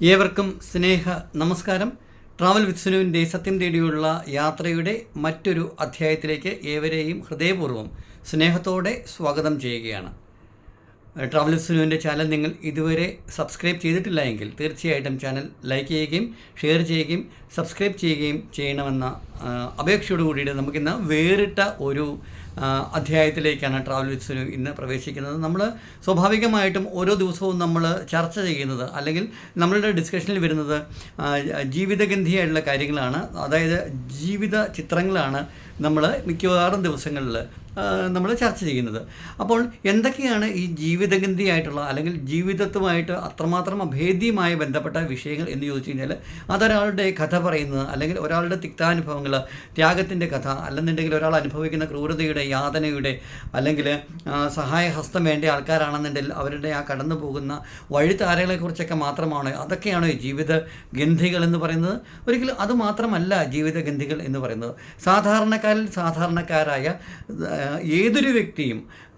ഏവർക്കും സ്നേഹ നമസ്കാരം. Travel with സുനുവിന്റെ സത്യം തേടിയുള്ള യാത്രയുടെ മറ്റൊരു അധ്യായത്തിലേക്ക് ഏവരെയും ഹൃദയപൂർവം സ്നേഹത്തോടെ സ്വാഗതം ചെയ്യുകയാണ്. ട്രാവൽ വിത്ത് സുനുവിന്റെ ചാനൽ നിങ്ങൾ ഇതുവരെ സബ്സ്ക്രൈബ് ചെയ്തിട്ടില്ല എങ്കിൽ തീർച്ചയായിട്ടും ചാനൽ ലൈക്ക് ചെയ്യുകയും ഷെയർ ചെയ്യുകയും സബ്സ്ക്രൈബ് ചെയ്യുകയും ചെയ്യണമെന്ന ആ, അപേക്ഷയോട് കൂടിയിട്ട് നമുക്കിന്ന് വേറിട്ട ഒരു അധ്യായത്തിലേക്കാണ് ട്രാവൽ വിത്ത് സുനു ഇന്ന് പ്രവേശിക്കുന്നത്. നമ്മൾ സ്വാഭാവികമായിട്ടും ഓരോ ദിവസവും നമ്മൾ ചർച്ച ചെയ്യുന്നത് അല്ലെങ്കിൽ നമ്മളുടെ ഡിസ്കഷനിൽ വരുന്നത് ജീവിതഗന്ധിയായിട്ടുള്ള കാര്യങ്ങളാണ്. അതായത് ജീവിത ചിത്രങ്ങളാണ് നമ്മൾ മിക്കവാറും ദിവസങ്ങളിൽ നമ്മൾ ചർച്ച ചെയ്യുന്നത്. അപ്പോൾ എന്തൊക്കെയാണ് ഈ ജീവിതഗന്ധിയായിട്ടുള്ള അല്ലെങ്കിൽ ജീവിതത്തുമായിട്ട് അത്രമാത്രം അഭേദ്യമായി ബന്ധപ്പെട്ട വിഷയങ്ങൾ എന്ന് ചോദിച്ചു കഴിഞ്ഞാൽ അതൊരാളുടെ കഥ പറയുന്നത് അല്ലെങ്കിൽ ഒരാളുടെ തിക്താനുഭവങ്ങൾ ത്യാഗത്തിന്റെ കഥ അല്ലെന്നുണ്ടെങ്കിൽ ഒരാൾ അനുഭവിക്കുന്ന ക്രൂരതയുടെ യാതനയുടെ അല്ലെങ്കിൽ സഹായഹസ്തം വേണ്ട ആൾക്കാരാണെന്നുണ്ടെങ്കിൽ അവരുടെ ആ കടന്നു പോകുന്ന വഴിത്താരകളെക്കുറിച്ചൊക്കെ മാത്രമാണ്. അതൊക്കെയാണ് ജീവിത ഗന്ധികൾ എന്ന് പറയുന്നത്. ഒരിക്കലും അത് മാത്രമല്ല ജീവിതഗന്ധികൾ എന്ന് പറയുന്നത്. സാധാരണക്കാരിൽ സാധാരണക്കാരായ ഏതൊരു വ്യക്തിയും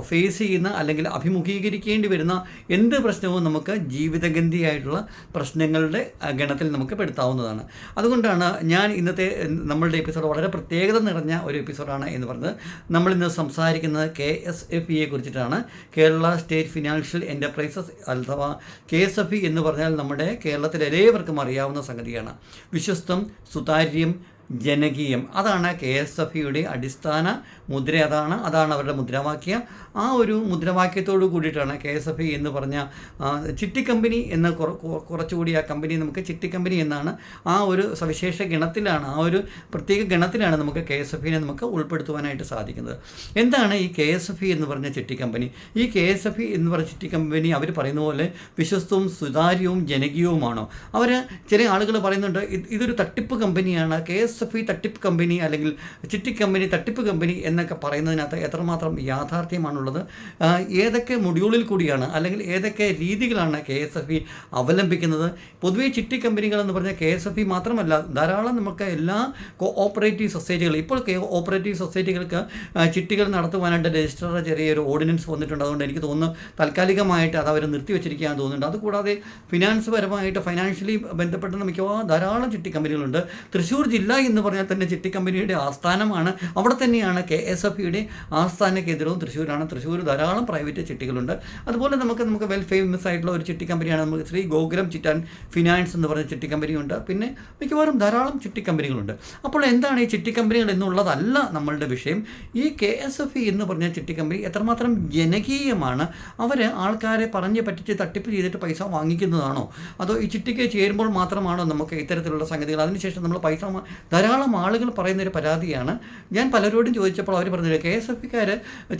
ഫേസ് ചെയ്യുന്ന അല്ലെങ്കിൽ അഭിമുഖീകരിക്കേണ്ടി വരുന്ന എന്ത് പ്രശ്നവും നമുക്ക് ജീവിതഗന്ധിയായിട്ടുള്ള പ്രശ്നങ്ങളുടെ ഗണത്തിൽ നമുക്ക് പെടുത്താവുന്നതാണ്. അതുകൊണ്ടാണ് ഞാൻ ഇന്നത്തെ നമ്മളുടെ എപ്പിസോഡ് വളരെ പ്രത്യേകത നിറഞ്ഞ ഒരു എപ്പിസോഡാണ് എന്ന് പറഞ്ഞത്. നമ്മളിന്ന് സംസാരിക്കുന്നത് കെ എസ് എഫ് ഇയെ കുറിച്ചിട്ടാണ്. കേരള സ്റ്റേറ്റ് ഫിനാൻഷ്യൽ എന്റർപ്രൈസസ് അഥവാ കെ എസ് എഫ് ഇ എന്ന് പറഞ്ഞാൽ നമ്മുടെ കേരളത്തിലെ എല്ലാവർക്കും അറിയാവുന്ന സംഗതിയാണ്. വിശ്വസ്തം സുതാര്യം ജനകീയം. അതാണ് കെ എസ് എഫ് ഇയുടെ അടിസ്ഥാന മുദ്ര. അതാണ് അതാണ് അവരുടെ മുദ്രാവാക്യം. ആ ഒരു മുദ്രാവാക്യത്തോടു കൂടിയിട്ടാണ് കെ എസ് എഫ് ഇ എന്ന് പറഞ്ഞ ചിട്ടിക്കമ്പനി ചിട്ടി കമ്പനി എന്ന കുറ- കുറ- കുറച്ചുകൂടി ആ കമ്പനി നമുക്ക് ചിട്ടി കമ്പനി എന്നാണ് ആ ഒരു സവിശേഷ ഗണത്തിലാണ് ആ ഒരു പ്രത്യേക ഗണത്തിലാണ് നമുക്ക് കെ എസ് എഫ് ഇനെ നമുക്ക് ഉൾപ്പെടുത്തുവാനായിട്ട് സാധിക്കുന്നത്. എന്താണ് ഈ കെ എസ് എഫ് ഇ എന്ന് പറഞ്ഞ ചിട്ടി കമ്പനി? ഈ കെ എസ് എഫ് ഇ എന്ന് പറഞ്ഞ ചിട്ടി കമ്പനി അവർ പറയുന്ന പോലെ വിശ്വസ്തവും സുതാര്യവും ജനകീയവുമാണോ? അവർ ചില ആളുകൾ പറയുന്നുണ്ട് ഇതൊരു തട്ടിപ്പ് കമ്പനിയാണ്. കെ എസ് എഫ് ഇ തട്ടിപ്പ് കമ്പനി അല്ലെങ്കിൽ ചിട്ടി കമ്പനി തട്ടിപ്പ് കമ്പനി എന്നൊക്കെ പറയുന്നതിനകത്ത് എത്രമാത്രം യാഥാർത്ഥ്യമാണുള്ളത്? ഏതൊക്കെ മൊഡ്യൂളിൽ കൂടിയാണ് അല്ലെങ്കിൽ ഏതൊക്കെ രീതികളാണ് കെ എസ് എഫ് ഇ അവലംബിക്കുന്നത്? പൊതുവേ ചിട്ടി കമ്പനികൾ എന്ന് പറഞ്ഞാൽ കെ എസ് എഫ് ഇ മാത്രമല്ല ധാരാളം നമുക്ക് എല്ലാ കോഓപ്പറേറ്റീവ് സൊസൈറ്റികൾ ഇപ്പോൾ ഓപ്പറേറ്റീവ് സൊസൈറ്റികൾക്ക് ചിട്ടികൾ നടത്തുവാനായിട്ട് രജിസ്റ്റർ ചെറിയൊരു ഓർഡിനൻസ് വന്നിട്ടുണ്ട്. അതുകൊണ്ട് എനിക്ക് തോന്നുന്നു താൽക്കാലികമായിട്ട് അത് അവർ നിർത്തിവെച്ചിരിക്കാൻ തോന്നുന്നുണ്ട്. അതുകൂടാതെ ഫിനാൻസ് പരമായിട്ട് ഫൈനാൻഷ്യലി ബന്ധപ്പെട്ട മിക്കവാറും ധാരാളം ചിട്ടി കമ്പനികളുണ്ട്. തൃശ്ശൂർ ജില്ല എന്ന് പറഞ്ഞാൽ തന്നെ ചിട്ടി കമ്പനിയുടെ ആസ്ഥാനമാണ്. അവിടെ തന്നെയാണ് കെ എസ് എഫ് ഇയുടെ ആസ്ഥാന കേന്ദ്രവും തൃശ്ശൂരാണ്. തൃശ്ശൂർ ധാരാളം പ്രൈവറ്റ് ചിട്ടികളുണ്ട്. അതുപോലെ നമുക്ക് നമുക്ക് വെൽ ഫേമസ് ആയിട്ടുള്ള ഒരു ചിട്ടി കമ്പനിയാണ് നമുക്ക് ശ്രീ ഗോകുലം ചിറ്റാൻ ഫിനാൻസ് എന്ന് പറഞ്ഞ ചിട്ടി കമ്പനിയുണ്ട്. പിന്നെ മിക്കവാറും ധാരാളം ചിട്ടി കമ്പനികളുണ്ട്. അപ്പോൾ എന്താണ് ഈ ചിട്ടി കമ്പനികൾ എന്നുള്ളതല്ല നമ്മളുടെ വിഷയം. ഈ കെ എസ് എഫ് ഇ എന്ന് പറഞ്ഞ ചിട്ടി കമ്പനി എത്രമാത്രം ജനകീയമാണ്. അവർ ആൾക്കാരെ പറഞ്ഞ് പറ്റിച്ച് തട്ടിപ്പ് ചെയ്തിട്ട് പൈസ വാങ്ങിക്കുന്നതാണോ? അതോ ഈ ചിട്ടിക്ക് ചേരുമ്പോൾ മാത്രമാണോ നമുക്ക് ഇത്തരത്തിലുള്ള സംഗതികൾ? അതിനുശേഷം നമ്മൾ പൈസ ധാരാളം ആളുകൾ പറയുന്നൊരു പരാതിയാണ്. ഞാൻ പലരോടും ചോദിച്ചപ്പോൾ അവർ പറഞ്ഞത് കെ എസ് എഫ് ഇക്കാർ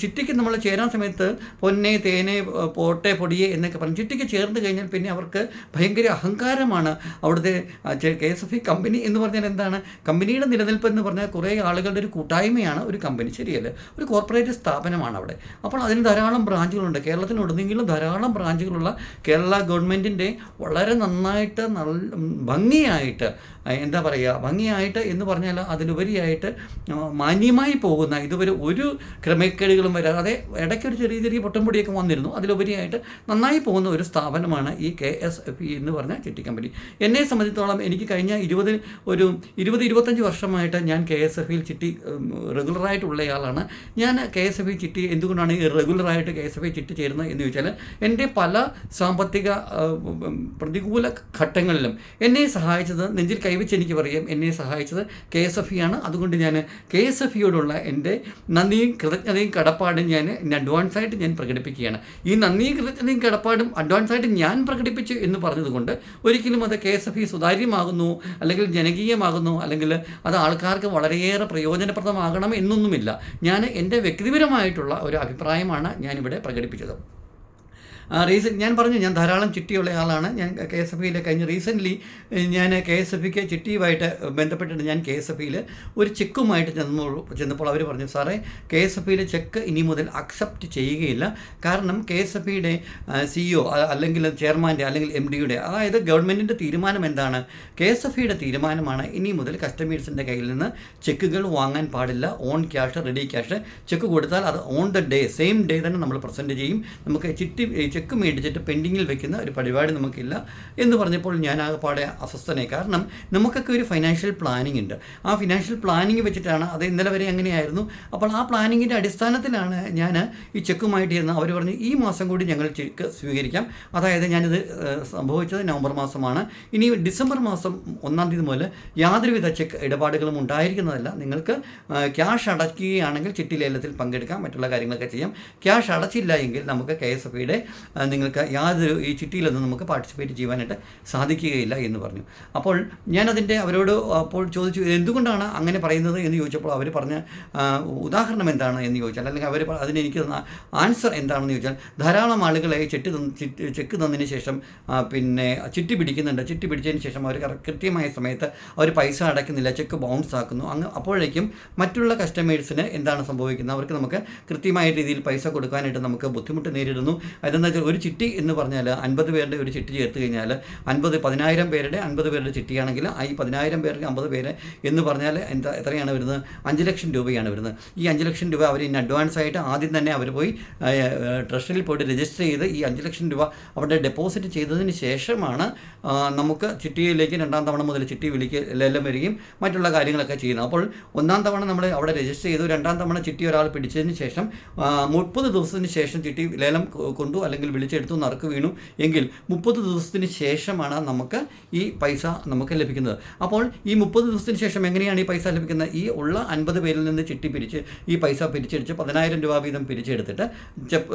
ചിട്ടിക്ക് നമ്മൾ ചേരാൻ സമയത്ത് പൊന്നെ തേനെ പോട്ടെ പൊടിയെ എന്നൊക്കെ പറഞ്ഞു. ചിട്ടിക്ക് ചേർന്ന് കഴിഞ്ഞാൽ പിന്നെ അവർക്ക് ഭയങ്കര അഹങ്കാരമാണ്. അവിടുത്തെ കെ എസ് എഫ് കമ്പനി എന്ന് പറഞ്ഞാൽ എന്താണ്? കമ്പനിയുടെ നിലനിൽപ്പ് എന്ന് പറഞ്ഞാൽ കുറേ ആളുകളുടെ ഒരു കൂട്ടായ്മയാണ് ഒരു കമ്പനി. ശരിയല്ലേ. ഒരു കോർപ്പറേറ്റ് സ്ഥാപനമാണ് അവിടെ. അപ്പോൾ അതിന് ധാരാളം ബ്രാഞ്ചുകളുണ്ട്. കേരളത്തിലുടനീളം ധാരാളം ബ്രാഞ്ചുകളുള്ള കേരള ഗവൺമെന്റിന്റെ വളരെ നന്നായിട്ട് നല്ല ഭംഗിയായിട്ട് എന്താ പറയുക ഭംഗിയായിട്ട് എന്ന് പറഞ്ഞാൽ അതിലുപരിയായിട്ട് മാന്യമായി പോകുന്ന ഇതുവരെ ഒരു ക്രമക്കേടുകളും വരാതെ ഇടയ്ക്ക് ഒരു ചെറിയ ചെറിയ പൊട്ടംപൊടിയൊക്കെ വന്നിരുന്നു. അതിലുപരിയായിട്ട് നന്നായി പോകുന്ന ഒരു സ്ഥാപനമാണ് ഈ കെ എസ് എഫ് ഇ എന്ന് പറഞ്ഞ ചിട്ടി കമ്പനി. എന്നെ സംബന്ധിച്ചിടത്തോളം എനിക്ക് കഴിഞ്ഞ ഇരുപത് ഒരു ഇരുപത് ഇരുപത്തഞ്ച് വർഷമായിട്ട് ഞാൻ കെ എസ് എഫ് ഇയിൽ ചിട്ടി റെഗുലറായിട്ടുള്ളയാളാണ്. ഞാൻ കെ എസ് എഫ് ഇ ചിട്ടി എന്തുകൊണ്ടാണ് റെഗുലറായിട്ട് കെ എസ് എഫ് ഇ ചിട്ടി ചേരുന്നത് എന്ന് ചോദിച്ചാൽ എന്റെ പല സാമ്പത്തിക പ്രതികൂല ഘട്ടങ്ങളിലും എന്നെ സഹായിച്ചത് നെഞ്ചിൽ കൈവച്ച് എനിക്ക് പറയാം എന്നെ സഹായിച്ചത് കെ എസ് എഫ് ഇ ആണ്. അതുകൊണ്ട് ഞാൻ കെ എസ് എഫ് ഇയോടുള്ള എന്റെ നന്ദിയും കൃതജ്ഞതയും കടപ്പാടും ഞാൻ അഡ്വാൻസ് ആയിട്ട് ഞാൻ പ്രകടിപ്പിക്കുകയാണ്. ഈ നന്ദിയും കൃതജ്ഞതയും കടപ്പാടും അഡ്വാൻസ് ആയിട്ട് ഞാൻ പ്രകടിപ്പിച്ചു എന്ന് പറഞ്ഞതുകൊണ്ട് ഒരിക്കലും അത് കെ എസ് എഫ് ഇ സുതാര്യമാകുന്നു അല്ലെങ്കിൽ ജനകീയമാകുന്നു അല്ലെങ്കിൽ അത് ആൾക്കാർക്ക് വളരെയേറെ പ്രയോജനപ്രദമാകണം എന്നൊന്നുമില്ല. ഞാൻ എന്റെ വ്യക്തിപരമായിട്ടുള്ള ഒരു അഭിപ്രായമാണ് ഞാനിവിടെ പ്രകടിപ്പിച്ചത്. റീസൺ ഞാൻ പറഞ്ഞു ഞാൻ ധാരാളം ചിട്ടിയുള്ള ആളാണ്. ഞാൻ കെ എസ് എഫ് ഇയിൽ കഴിഞ്ഞ് റീസെന്റ്ലി ഞാൻ കെ എസ് എഫ് ഇക്ക് ചിട്ടിയുമായിട്ട് ബന്ധപ്പെട്ടിട്ട് ഞാൻ കെ എസ് എഫ് ഇയിൽ ഒരു ചെക്കുമായിട്ട് ചെന്നു ചെന്നപ്പോൾ അവർ പറഞ്ഞു സാറേ കെ എസ് എഫ് ഇയിലെ ചെക്ക് ഇനി മുതൽ അക്സെപ്റ്റ് ചെയ്യുകയില്ല. കാരണം കെ എസ് എഫ് ഇയുടെ സിഇഒ അല്ലെങ്കിൽ ചെയർമാന്റെ അല്ലെങ്കിൽ എം ഡിയുടെ അതായത് ഗവൺമെന്റിന്റെ തീരുമാനം എന്താണ്? കെ എസ് എഫ് ഇയുടെ തീരുമാനമാണ് ഇനി മുതൽ കസ്റ്റമേഴ്സിന്റെ കയ്യിൽ നിന്ന് ചെക്കുകൾ വാങ്ങാൻ പാടില്ല. On cash ready cash cheque കൊടുത്താൽ അത് on the day same day തന്നെ നമ്മൾ പ്രസന്റ് ചെയ്യും. നമുക്ക് ചിട്ടി ചെക്ക് മേടിച്ചിട്ട് പെൻഡിങ്ങിൽ വെക്കുന്ന ഒരു പരിപാടി നമുക്കില്ല എന്ന് പറഞ്ഞപ്പോൾ ഞാൻ ആ ആകെപ്പാടെ അസ്വസ്ഥനെ കാരണം നമുക്കൊക്കെ ഒരു ഫൈനാൻഷ്യൽ പ്ലാനിംഗ് ഉണ്ട്. ആ ഫിനാൻഷ്യൽ പ്ലാനിംഗ് വെച്ചിട്ടാണ് അത് ഇന്നലെ വരെ അങ്ങനെയായിരുന്നു അപ്പോൾ ആ പ്ലാനിങ്ങിന്റെ അടിസ്ഥാനത്തിലാണ് ഞാൻ ഈ ചെക്കുമായിട്ട് ഇരുന്ന് അവർ പറഞ്ഞു ഈ മാസം കൂടി ഞങ്ങൾ ചെക്ക് സ്വീകരിക്കാം. അതായത് ഞാനിത് സംഭവിച്ചത് നവംബർ മാസമാണ്. ഇനി ഡിസംബർ മാസം ഒന്നാം തീയതി മുതൽ യാതൊരുവിധ ചെക്ക് ഇടപാടുകളും ഉണ്ടായിരിക്കുന്നതല്ല. നിങ്ങൾക്ക് ക്യാഷ് അടയ്ക്കുകയാണെങ്കിൽ ചിട്ടി ലേലത്തിൽ പങ്കെടുക്കാം മറ്റുള്ള കാര്യങ്ങളൊക്കെ ചെയ്യാം. ക്യാഷ് അടച്ചില്ല എങ്കിൽ നമുക്ക് കെ എസ് എഫ് നിങ്ങൾക്ക് യാതൊരു ഈ ചിട്ടിയിലൊന്നും നമുക്ക് പാർട്ടിസിപ്പേറ്റ് ചെയ്യുവാനായിട്ട് സാധിക്കുകയില്ല എന്ന് പറഞ്ഞു. അപ്പോൾ ഞാനതിന്റെ അവരോട് അപ്പോൾ ചോദിച്ചു എന്തുകൊണ്ടാണ് അങ്ങനെ പറയുന്നത്? എന്ന് ചോദിച്ചപ്പോൾ അവർ പറഞ്ഞ ഉദാഹരണം എന്താണ് എന്ന് ചോദിച്ചാൽ അല്ലെങ്കിൽ അവർ അതിനെനിക്ക് ആൻസർ എന്താണെന്ന് ചോദിച്ചാൽ ധാരാളം ആളുകളെ ചെട്ടി ചെക്ക് തന്നതിന് ശേഷം പിന്നെ ചിട്ടി പിടിക്കുന്നുണ്ട്. ചിട്ടി പിടിച്ചതിന് ശേഷം അവർ കൃത്യമായ സമയത്ത് അവർ പൈസ അടയ്ക്കുന്നില്ല. ചെക്ക് ബൗൺസ് ആക്കുന്നു. അങ്ങ് അപ്പോഴേക്കും മറ്റുള്ള കസ്റ്റമേഴ്സിന് എന്താണ് സംഭവിക്കുന്നത്? അവർക്ക് നമുക്ക് കൃത്യമായ രീതിയിൽ പൈസ കൊടുക്കാനായിട്ട് നമുക്ക് ബുദ്ധിമുട്ട് നേരിടുന്നു. അതെന്താ ഒരു ചിട്ടി എന്ന് പറഞ്ഞാൽ അൻപത് പേരുടെ ഒരു ചിട്ടി ചേർത്ത് കഴിഞ്ഞാൽ അൻപത് പതിനായിരം പേരുടെ അൻപത് പേരുടെ ചിട്ടിയാണെങ്കിൽ ഈ പതിനായിരം പേർക്ക് അമ്പത് പേര് എന്ന് പറഞ്ഞാൽ എന്താ എത്രയാണ് വരുന്നത്? അഞ്ച് ലക്ഷം രൂപയാണ് വരുന്നത്. ഈ അഞ്ച് ലക്ഷം രൂപ അവർ ഇന്ന് അഡ്വാൻസ് ആയിട്ട് ആദ്യം തന്നെ അവർ പോയി ട്രഷറിയിൽ പോയിട്ട് രജിസ്റ്റർ ചെയ്ത് ഈ അഞ്ച് ലക്ഷം രൂപ അവിടെ ഡെപ്പോസിറ്റ് ചെയ്തതിന് ശേഷമാണ് നമുക്ക് ചിട്ടിയിലേക്ക് രണ്ടാം തവണ മുതൽ ചിട്ടി വിളിക്ക് ലേലം വരികയും മറ്റുള്ള കാര്യങ്ങളൊക്കെ ചെയ്യുന്നത്. അപ്പോൾ ഒന്നാം തവണ നമ്മൾ അവിടെ രജിസ്റ്റർ ചെയ്തു രണ്ടാം തവണ ചിട്ടി ഒരാൾ പിടിച്ചതിന് ശേഷം മുപ്പത് ദിവസത്തിന് ശേഷം ചിട്ടി ലേലം കൊണ്ടു അല്ലെങ്കിൽ വിളിച്ചെടുത്തു നറുക്ക് വീണു. എങ്കിൽ മുപ്പത് ദിവസത്തിന് ശേഷമാണ് നമുക്ക് ഈ പൈസ നമുക്ക് ലഭിക്കുന്നത്. അപ്പോൾ ഈ മുപ്പത് ദിവസത്തിന് ശേഷം എങ്ങനെയാണ് ഈ പൈസ ലഭിക്കുന്നത്? ഈ ഉള്ള അൻപത് പേരിൽ നിന്ന് ചിട്ടി പിരിച്ച് ഈ പൈസ പിരിച്ചെടുത്ത് പതിനായിരം രൂപ വീതം പിരിച്ചെടുത്തിട്ട്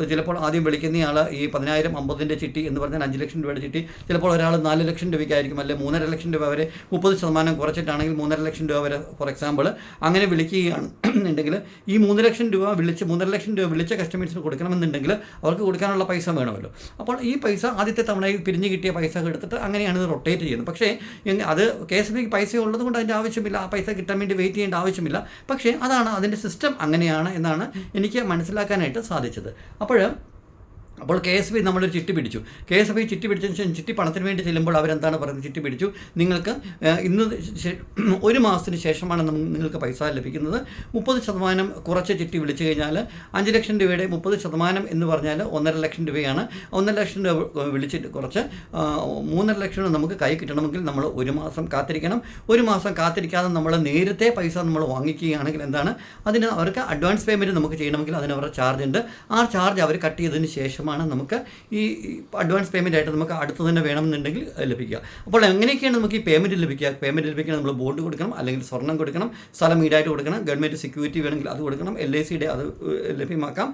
ചിലപ്പോൾ ആദ്യം വിളിക്കുന്നയാൾ ഈ പതിനായിരം അമ്പതിന്റെ ചിട്ടി എന്ന് പറഞ്ഞാൽ അഞ്ച് ലക്ഷം രൂപയുടെ ചിട്ടി. ചിലപ്പോൾ ഒരാൾ നാല് ലക്ഷം രൂപയ്ക്കായിരിക്കും അല്ലെങ്കിൽ മൂന്നര ലക്ഷം രൂപ വരെ മുപ്പത് ശതമാനം കുറച്ചിട്ടാണെങ്കിൽ മൂന്നര ലക്ഷം രൂപ വരെ ഫോർ എക്സാമ്പിൾ അങ്ങനെ വിളിക്കുകയാണ്. ഉണ്ടെങ്കിൽ ഈ മൂന്ന് ലക്ഷം രൂപ വിളിച്ച് മൂന്നര ലക്ഷം രൂപ വിളിച്ച കസ്റ്റമേഴ്സിന് കൊടുക്കണമെന്നുണ്ടെങ്കിൽ അവർക്ക് കൊടുക്കാനുള്ള പൈസ വേണമല്ലോ. അപ്പോൾ ഈ പൈസ ആദ്യത്തെ തവണയിൽ പിരിഞ്ഞ് കിട്ടിയ പൈസ എടുത്തിട്ട് അങ്ങനെയാണ് ഇത് റൊട്ടേറ്റ് ചെയ്യുന്നത്. പക്ഷേ അത് കെ എസ് ബിക്ക് പൈസ ഉള്ളത് കൊണ്ട് അതിന്റെ ആവശ്യമില്ല. ആ പൈസ കിട്ടാൻ വേണ്ടി വെയിറ്റ് ചെയ്യേണ്ട ആവശ്യമില്ല. പക്ഷേ അതാണ് അതിന്റെ സിസ്റ്റം അങ്ങനെയാണ് എന്നാണ് എനിക്ക് മനസ്സിലാക്കാനായിട്ട് സാധിച്ചത്. അപ്പോൾ അപ്പോൾ കെ എസ് ബി നമ്മളൊരു ചിട്ടി പിടിച്ചു. കെ എസ് ബി ചിട്ടി പിടിച്ചതിന് ശേഷം ചിട്ടി പണത്തിന് വേണ്ടി ചെല്ലുമ്പോൾ അവരെന്താണ് പറയുന്നത് ചിട്ടി പിടിച്ചു. നിങ്ങൾക്ക് ഇന്ന് ഒരു മാസത്തിന് ശേഷമാണ് നിങ്ങൾക്ക് പൈസ ലഭിക്കുന്നത്. മുപ്പത് ശതമാനം കുറച്ച് ചിട്ടി വിളിച്ചു കഴിഞ്ഞാൽ അഞ്ച് ലക്ഷം രൂപയുടെ മുപ്പത് ശതമാനം എന്ന് പറഞ്ഞാൽ ഒന്നര ലക്ഷം രൂപയാണ്. ഒന്നര ലക്ഷം രൂപ വിളിച്ചിട്ട് കുറച്ച് മൂന്നര ലക്ഷം രൂപ നമുക്ക് കൈ കിട്ടണമെങ്കിൽ നമ്മൾ ഒരു മാസം കാത്തിരിക്കണം. ഒരു മാസം കാത്തിരിക്കാതെ നമ്മൾ നേരത്തെ പൈസ നമ്മൾ വാങ്ങിക്കുകയാണെങ്കിൽ എന്താണ്? അതിന് അവർക്ക് അഡ്വാൻസ് പേയ്മെന്റ് നമുക്ക് ചെയ്യണമെങ്കിൽ അതിന് അവരുടെ ചാർജ് ഉണ്ട്. ആ ചാർജ് അവർ കട്ട് ചെയ്തതിന് ശേഷമാണ് നമുക്ക് ഈ അഡ്വാൻസ് പേയ്മെന്റ് ആയിട്ട് നമുക്ക് അടുത്ത് തന്നെ വേണമെന്നുണ്ടെങ്കിൽ ലഭിക്കുക. അപ്പോൾ എങ്ങനെയൊക്കെയാണ് നമുക്ക് ഈ പേയ്മെന്റ് ലഭിക്കുക? പേയ്മെന്റ് ലഭിക്കാൻ നമ്മൾ ബോണ്ട് കൊടുക്കണം അല്ലെങ്കിൽ സ്വർണം കൊടുക്കണം സ്ഥലം ഈടായിട്ട് കൊടുക്കണം ഗവൺമെന്റ് സെക്യൂരിറ്റി വേണമെങ്കിൽ അത് കൊടുക്കണം എൽ ഐ സിയുടെ അത് ലഭ്യമാക്കാം.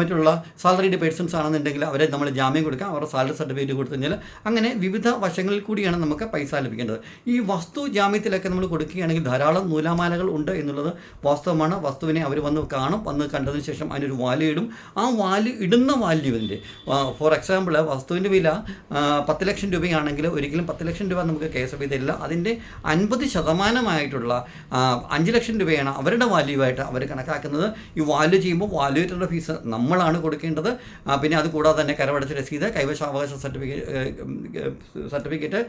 മറ്റുള്ള സാലറിഡ് പേഴ്സൺസ് ആണെന്നുണ്ടെങ്കിൽ അവരെ നമ്മൾ ജാമ്യം കൊടുക്കാം അവരുടെ സാലറി സർട്ടിഫിക്കറ്റ് കൊടുത്തു കഴിഞ്ഞാൽ അങ്ങനെ വിവിധ വശങ്ങളിൽ കൂടിയാണ് നമുക്ക് പൈസ ലഭിക്കേണ്ടത്. ഈ വസ്തു ജാമ്യത്തിലൊക്കെ നമ്മൾ കൊടുക്കുകയാണെങ്കിൽ ധാരാളം നൂലാമാലകൾ ഉണ്ട് എന്നുള്ളത് വാസ്തവമാണ്. വസ്തുവിനെ അവർ വന്ന് കാണും വന്ന് കണ്ടതിന് ശേഷം അതിനൊരു വാല്യൂ ഇടും. ആ വാല്യൂ ഇടുന്ന വാല്യൂവിന്റെ ഫോർ എക്സാമ്പിൾ വസ്തുവിന്റെ വില പത്ത് ലക്ഷം രൂപയാണെങ്കിൽ ഒരിക്കലും പത്ത് ലക്ഷം രൂപ നമുക്ക് കെ എസ് എഫ് തരില്ല അതിന്റെ അൻപത് ശതമാനമായിട്ടുള്ള അഞ്ച് ലക്ഷം രൂപയാണ് അവരുടെ വാല്യൂ ആയിട്ട് അവർ കണക്കാക്കുന്നത്. ഈ വാല്യൂ ചെയ്യുമ്പോൾ വാല്യൂറ്ററുടെ ഫീസ് നമ്മളാണ് കൊടുക്കേണ്ടത്. പിന്നെ അത് കൂടാതെ തന്നെ കരമടച്ച രസീത് കൈവശാവകാശ സർട്ടിഫിക്കറ്റ് സർട്ടിഫിക്കറ്റ്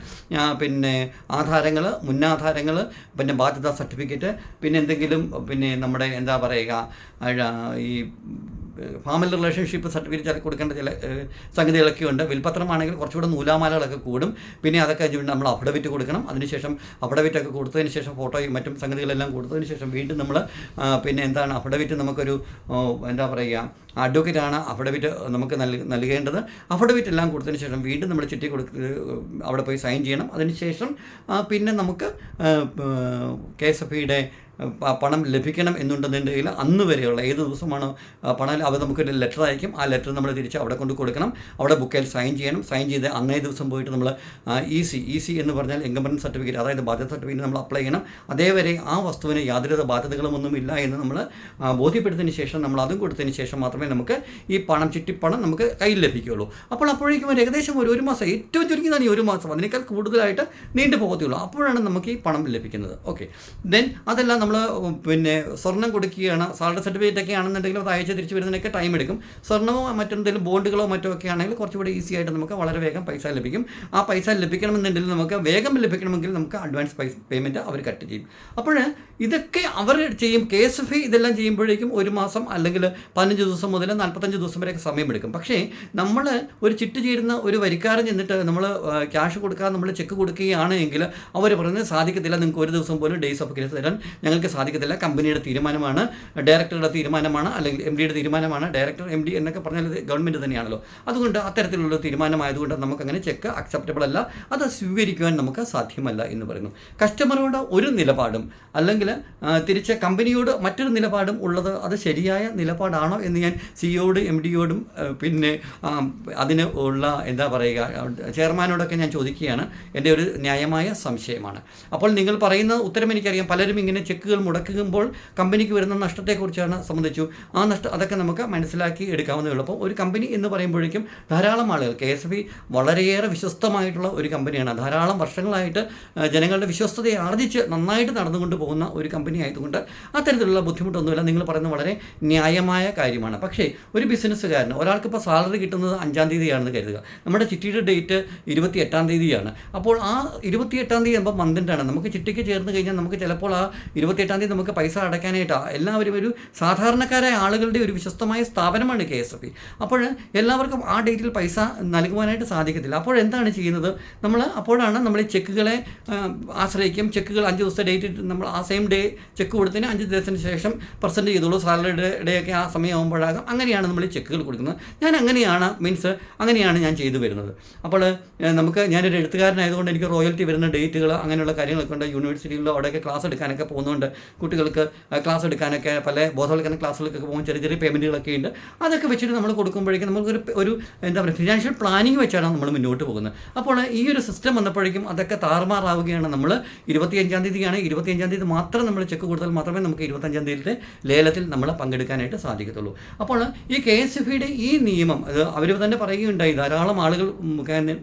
പിന്നെ ആധാരങ്ങൾ മുന്നാധാരങ്ങൾ പിന്നെ ബാധ്യതാ സർട്ടിഫിക്കറ്റ് പിന്നെ എന്തെങ്കിലും പിന്നെ നമ്മുടെ എന്താ പറയുക ഈ ഫാമിലി റിലേഷൻഷിപ്പ് സർട്ടിഫിക്കറ്റ് കൊടുക്കേണ്ട ചില സംഗതികളൊക്കെ ഉണ്ട്. വിൽപത്രമാണെങ്കിൽ കുറച്ചുകൂടെ നൂലാമാലകളൊക്കെ കൂടും. പിന്നെ അതൊക്കെ നമ്മൾ അഫിഡവിറ്റ് കൊടുക്കണം. അതിനുശേഷം അഫിഡവിറ്റ് ഒക്കെ കൊടുത്തതിന് ശേഷം ഫോട്ടോയും മറ്റും സംഗതികളെല്ലാം കൊടുത്തതിന് ശേഷം വീണ്ടും നമ്മൾ പിന്നെ എന്താണ് അഫിഡവിറ്റ് നമുക്കൊരു എന്താ പറയുക അഡ്വക്കേറ്റാണ് അഫിഡവിറ്റ് നമുക്ക് നൽക നൽകേണ്ടത്. അഫിഡവിറ്റ് എല്ലാം കൊടുത്തതിന് ശേഷം വീണ്ടും നമ്മൾ ചിട്ടി കൊടുക്ക അവിടെ പോയി സൈൻ ചെയ്യണം. അതിനുശേഷം പിന്നെ നമുക്ക് കെ എസ് എഫ് ഇയുടെ പണം ലഭിക്കണം എന്നുണ്ടെന്നുണ്ടെങ്കിൽ അന്ന് വരെയുള്ള ഏത് ദിവസമാണ് പണം അവർ നമുക്കൊരു ലെറ്റർ അയക്കും. ആ ലെറ്റർ നമ്മൾ തിരിച്ച് അവിടെ കൊണ്ട് കൊടുക്കണം. അവിടെ ബുക്കിൽ സൈൻ ചെയ്യണം. സൈൻ ചെയ്ത് അന്നേ ദിവസം പോയിട്ട് നമ്മൾ ഇ സി ഇ സി എന്ന് പറഞ്ഞാൽ ഇൻകംപ്ലൻസ് സർട്ടിഫിക്കറ്റ് അതായത് ബാധ്യത സർട്ടിഫിക്കറ്റ് നമ്മൾ അപ്ലൈ ചെയ്യണം. അതേവരെ ആ വസ്തുവിന് യാതൊരു ബാധ്യതകളും ഒന്നും ഇല്ല എന്ന് നമ്മൾ ബോധ്യപ്പെടുത്തിന് ശേഷം നമ്മൾ അതും കൊടുത്തതിന് ശേഷം മാത്രമേ നമുക്ക് ഈ പണം ചിട്ടിപ്പണം നമുക്ക് കയ്യിൽ ലഭിക്കുകയുള്ളൂ. അപ്പോൾ അപ്പോഴേക്കും ഒരു ഏകദേശം ഒരു ഒരു മാസം ഏറ്റവും ചുരുങ്ങിയതാണ് ഈ ഒരു മാസം. അതിനേക്കാൾ കൂടുതലായിട്ട് നീണ്ടു പോകത്തുള്ളൂ അപ്പോഴാണ് നമുക്ക് ഈ പണം ലഭിക്കുന്നത്. ഓക്കെ ദെൻ അതെല്ലാം നമ്മൾ പിന്നെ സ്വർണം കൊടുക്കുകയാണ് സാലറി സർട്ടിഫിക്കറ്റ് ഒക്കെ ആണെന്നുണ്ടെങ്കിൽ അത് അയച്ച് തിരിച്ച് വരുന്നതിനൊക്കെ ടൈം എടുക്കും. സ്വർണമോ മറ്റെന്തെങ്കിലും ബോണ്ടുകളോ മറ്റോ ഒക്കെ ആണെങ്കിൽ കുറച്ചുകൂടി ഈസി ആയിട്ട് നമുക്ക് വളരെ വേഗം പൈസ ലഭിക്കും. ആ പൈസ ലഭിക്കണമെന്നുണ്ടെങ്കിൽ നമുക്ക് വേഗം ലഭിക്കണമെങ്കിൽ നമുക്ക് അഡ്വാൻസ് പൈസ പേയ്മെന്റ് അവർ കട്ട് ചെയ്യും. അപ്പോൾ ഇതൊക്കെ അവർ ചെയ്യും. കെ എസ് എഫ് ഇതെല്ലാം ചെയ്യുമ്പോഴേക്കും ഒരു മാസം അല്ലെങ്കിൽ പതിനഞ്ച് ദിവസം മുതൽ നാൽപ്പത്തഞ്ച് ദിവസം വരെയൊക്കെ സമയമെടുക്കും പക്ഷേ നമ്മൾ ഒരു ചിട്ട് ചേരുന്ന ഒരു വരിക്കാരൻ ചെന്നിട്ട് നമ്മൾ ക്യാഷ് കൊടുക്കാൻ നമ്മൾ ചെക്ക് കൊടുക്കുകയാണെങ്കിൽ അവർ പറയുന്നത് സാധിക്കത്തില്ല. നിങ്ങൾക്ക് ഒരു ദിവസം പോലും ഡേയ്സ് ഓഫ് ഗ്രേസ് തരാൻ ഞങ്ങൾക്ക് സാധിക്കത്തില്ല. കമ്പനിയുടെ തീരുമാനമാണ് ഡയറക്ടറുടെ തീരുമാനമാണ് അല്ലെങ്കിൽ എം ഡിയുടെ തീരുമാനമാണ്. ഡയറക്ടർ എം ഡി എന്നൊക്കെ പറഞ്ഞാൽ ഗവൺമെന്റ് തന്നെയാണല്ലോ. അതുകൊണ്ട് അത്തരത്തിലുള്ള തീരുമാനമായതുകൊണ്ട് നമുക്കങ്ങനെ ചെക്ക് അക്സെപ്റ്റബിൾ അല്ല. അത് സ്വീകരിക്കുവാൻ നമുക്ക് സാധ്യമല്ല എന്ന് പറയുന്നു. കസ്റ്റമറോട് ഒരു നിലപാടും അല്ലെങ്കിൽ തിരിച്ച് കമ്പനിയോട് മറ്റൊരു നിലപാടും ഉള്ളത് അത് ശരിയായ നിലപാടാണോ എന്ന് ഞാൻ സിഇയോട് എം ഡിയോടും പിന്നെ അതിന് ഉള്ള എന്താ പറയുക ചെയർമാനോടൊക്കെ ഞാൻ ചോദിക്കുകയാണ്. എന്റെ ഒരു ന്യായമായ സംശയമാണ്. അപ്പോൾ നിങ്ങൾ പറയുന്ന ഉത്തരം എനിക്കറിയാം. പലരും ഇങ്ങനെ ചെക്കുകൾ മുടക്കുമ്പോൾ കമ്പനിക്ക് വരുന്ന നഷ്ടത്തെക്കുറിച്ചാണ് സംബന്ധിച്ചു. ആ നഷ്ടം അതൊക്കെ നമുക്ക് മനസ്സിലാക്കി എടുക്കാവുന്നേ ഉള്ളൂ. അപ്പോൾ ഒരു കമ്പനി എന്ന് പറയുമ്പോഴേക്കും ധാരാളം ആളുകൾ കെ എസ് ബി വളരെയേറെ വിശ്വസ്തമായിട്ടുള്ള ഒരു കമ്പനിയാണ്. ധാരാളം വർഷങ്ങളായിട്ട് ജനങ്ങളുടെ വിശ്വസ്തതയെ ആർജിച്ച് നന്നായിട്ട് നടന്നുകൊണ്ട് പോകുന്ന ഒരു കമ്പനി ആയതുകൊണ്ട് അത്തരത്തിലുള്ള ബുദ്ധിമുട്ടൊന്നുമില്ല. നിങ്ങൾ പറയുന്നത് വളരെ ന്യായമായ കാര്യമാണ്. പക്ഷേ ഒരു ബിസിനസ്സുകാരന് ഒരാൾക്കിപ്പോൾ സാലറി കിട്ടുന്നത് അഞ്ചാം തീയതിയാണെന്ന് കരുതുക. നമ്മുടെ ചിട്ടിയുടെ ഡേറ്റ് ഇരുപത്തി എട്ടാം തീയതിയാണ്. അപ്പോൾ ആ ഇരുപത്തി എട്ടാം തീയതി ആകുമ്പോൾ മന്തിന്റാണ് നമുക്ക് ചിട്ടിക്ക് ചേർന്ന് കഴിഞ്ഞാൽ നമുക്ക് ചിലപ്പോൾ ആ ഇരുപത്തി എട്ടാം തീയതി നമുക്ക് പൈസ അടയ്ക്കാനായിട്ടാണ് എല്ലാവരും ഒരു സാധാരണക്കാരായ ആളുകളുടെ ഒരു വിശ്വസ്തമായ സ്ഥാപനമാണ് കെ എസ് എഫ് അപ്പോൾ എല്ലാവർക്കും ആ ഡേറ്റിൽ പൈസ നൽകുവാനായിട്ട് സാധിക്കത്തില്ല. അപ്പോൾ എന്താണ് ചെയ്യുന്നത്? നമ്മൾ അപ്പോഴാണ് നമ്മൾ ഈ ചെക്കുകളെ ആശ്രയിക്കും. ചെക്കുകൾ അഞ്ച് ദിവസത്തെ ഡേറ്റ് നമ്മൾ ആ സെയിം ഡേ ചെക്ക് കൊടുത്തതിന് അഞ്ച് ദിവസത്തിന് ശേഷം പ്രസന്റ് ചെയ്തോളൂ. സാലറിയുടെ ഡേ ഒക്കെ ആ സമയമാകുമ്പോഴാകും അങ്ങനെയാണ് നമ്മൾ ഈ ചെക്കുകൾ കൊടുക്കുന്നത്. ഞാൻ അങ്ങനെയാണ് മീൻസ് അങ്ങനെയാണ് ഞാൻ ചെയ്തു വരുന്നത്. അപ്പോൾ നമുക്ക് ഞാനൊരു എഴുത്തുകാരനായതുകൊണ്ട് എനിക്ക് റോയൽറ്റി വരുന്ന ഡേറ്റുകൾ അങ്ങനെയുള്ള കാര്യങ്ങളൊക്കെ ഉണ്ട്. യൂണിവേഴ്സിറ്റികളിലോ അവിടെയൊക്കെ ക്ലാസ് എടുക്കാനൊക്കെ പോകുന്നുണ്ട് കുട്ടികൾക്ക് ക്ലാസ് എടുക്കാനൊക്കെ പല ബോധവൽക്കരണ ക്ലാസ്സുകൾക്കൊക്കെ പോകുമ്പോൾ ചെറിയ ചെറിയ പേയ്മെന്റുകളൊക്കെ ഉണ്ട്. അതൊക്കെ വെച്ചിട്ട് നമ്മൾ കൊടുക്കുമ്പോഴേക്കും നമുക്കൊരു ഒരു എന്താ പറയുക ഫിനാൻഷ്യൽ പ്ലാനിങ് വെച്ചാണ് നമ്മൾ മുന്നോട്ട് പോകുന്നത്. അപ്പോൾ ഈ ഒരു സിസ്റ്റം വന്നപ്പോഴേക്കും അതൊക്കെ താറുമാറാവുകയാണ് നമ്മൾ. ഇരുപത്തിയഞ്ചാം തീയതിയാണ്. ഇരുപത്തിയഞ്ചാം തീയതി മാത്രം നമ്മൾ ചെക്ക് കൊടുത്താൽ മാത്രമേ നമുക്ക് ഇരുപത്തഞ്ചാം തീയതിയിലെ ലേലത്തിൽ നമ്മൾ പങ്കെടുക്കാനായിട്ട് സാധിക്കത്തുള്ളൂ. അപ്പോൾ ഈ കെ എസ് എഫ് ഇയുടെ ഈ നിയമം അവർ തന്നെ പറയുകയുണ്ടായി ധാരാളം ആളുകൾ മുഖേന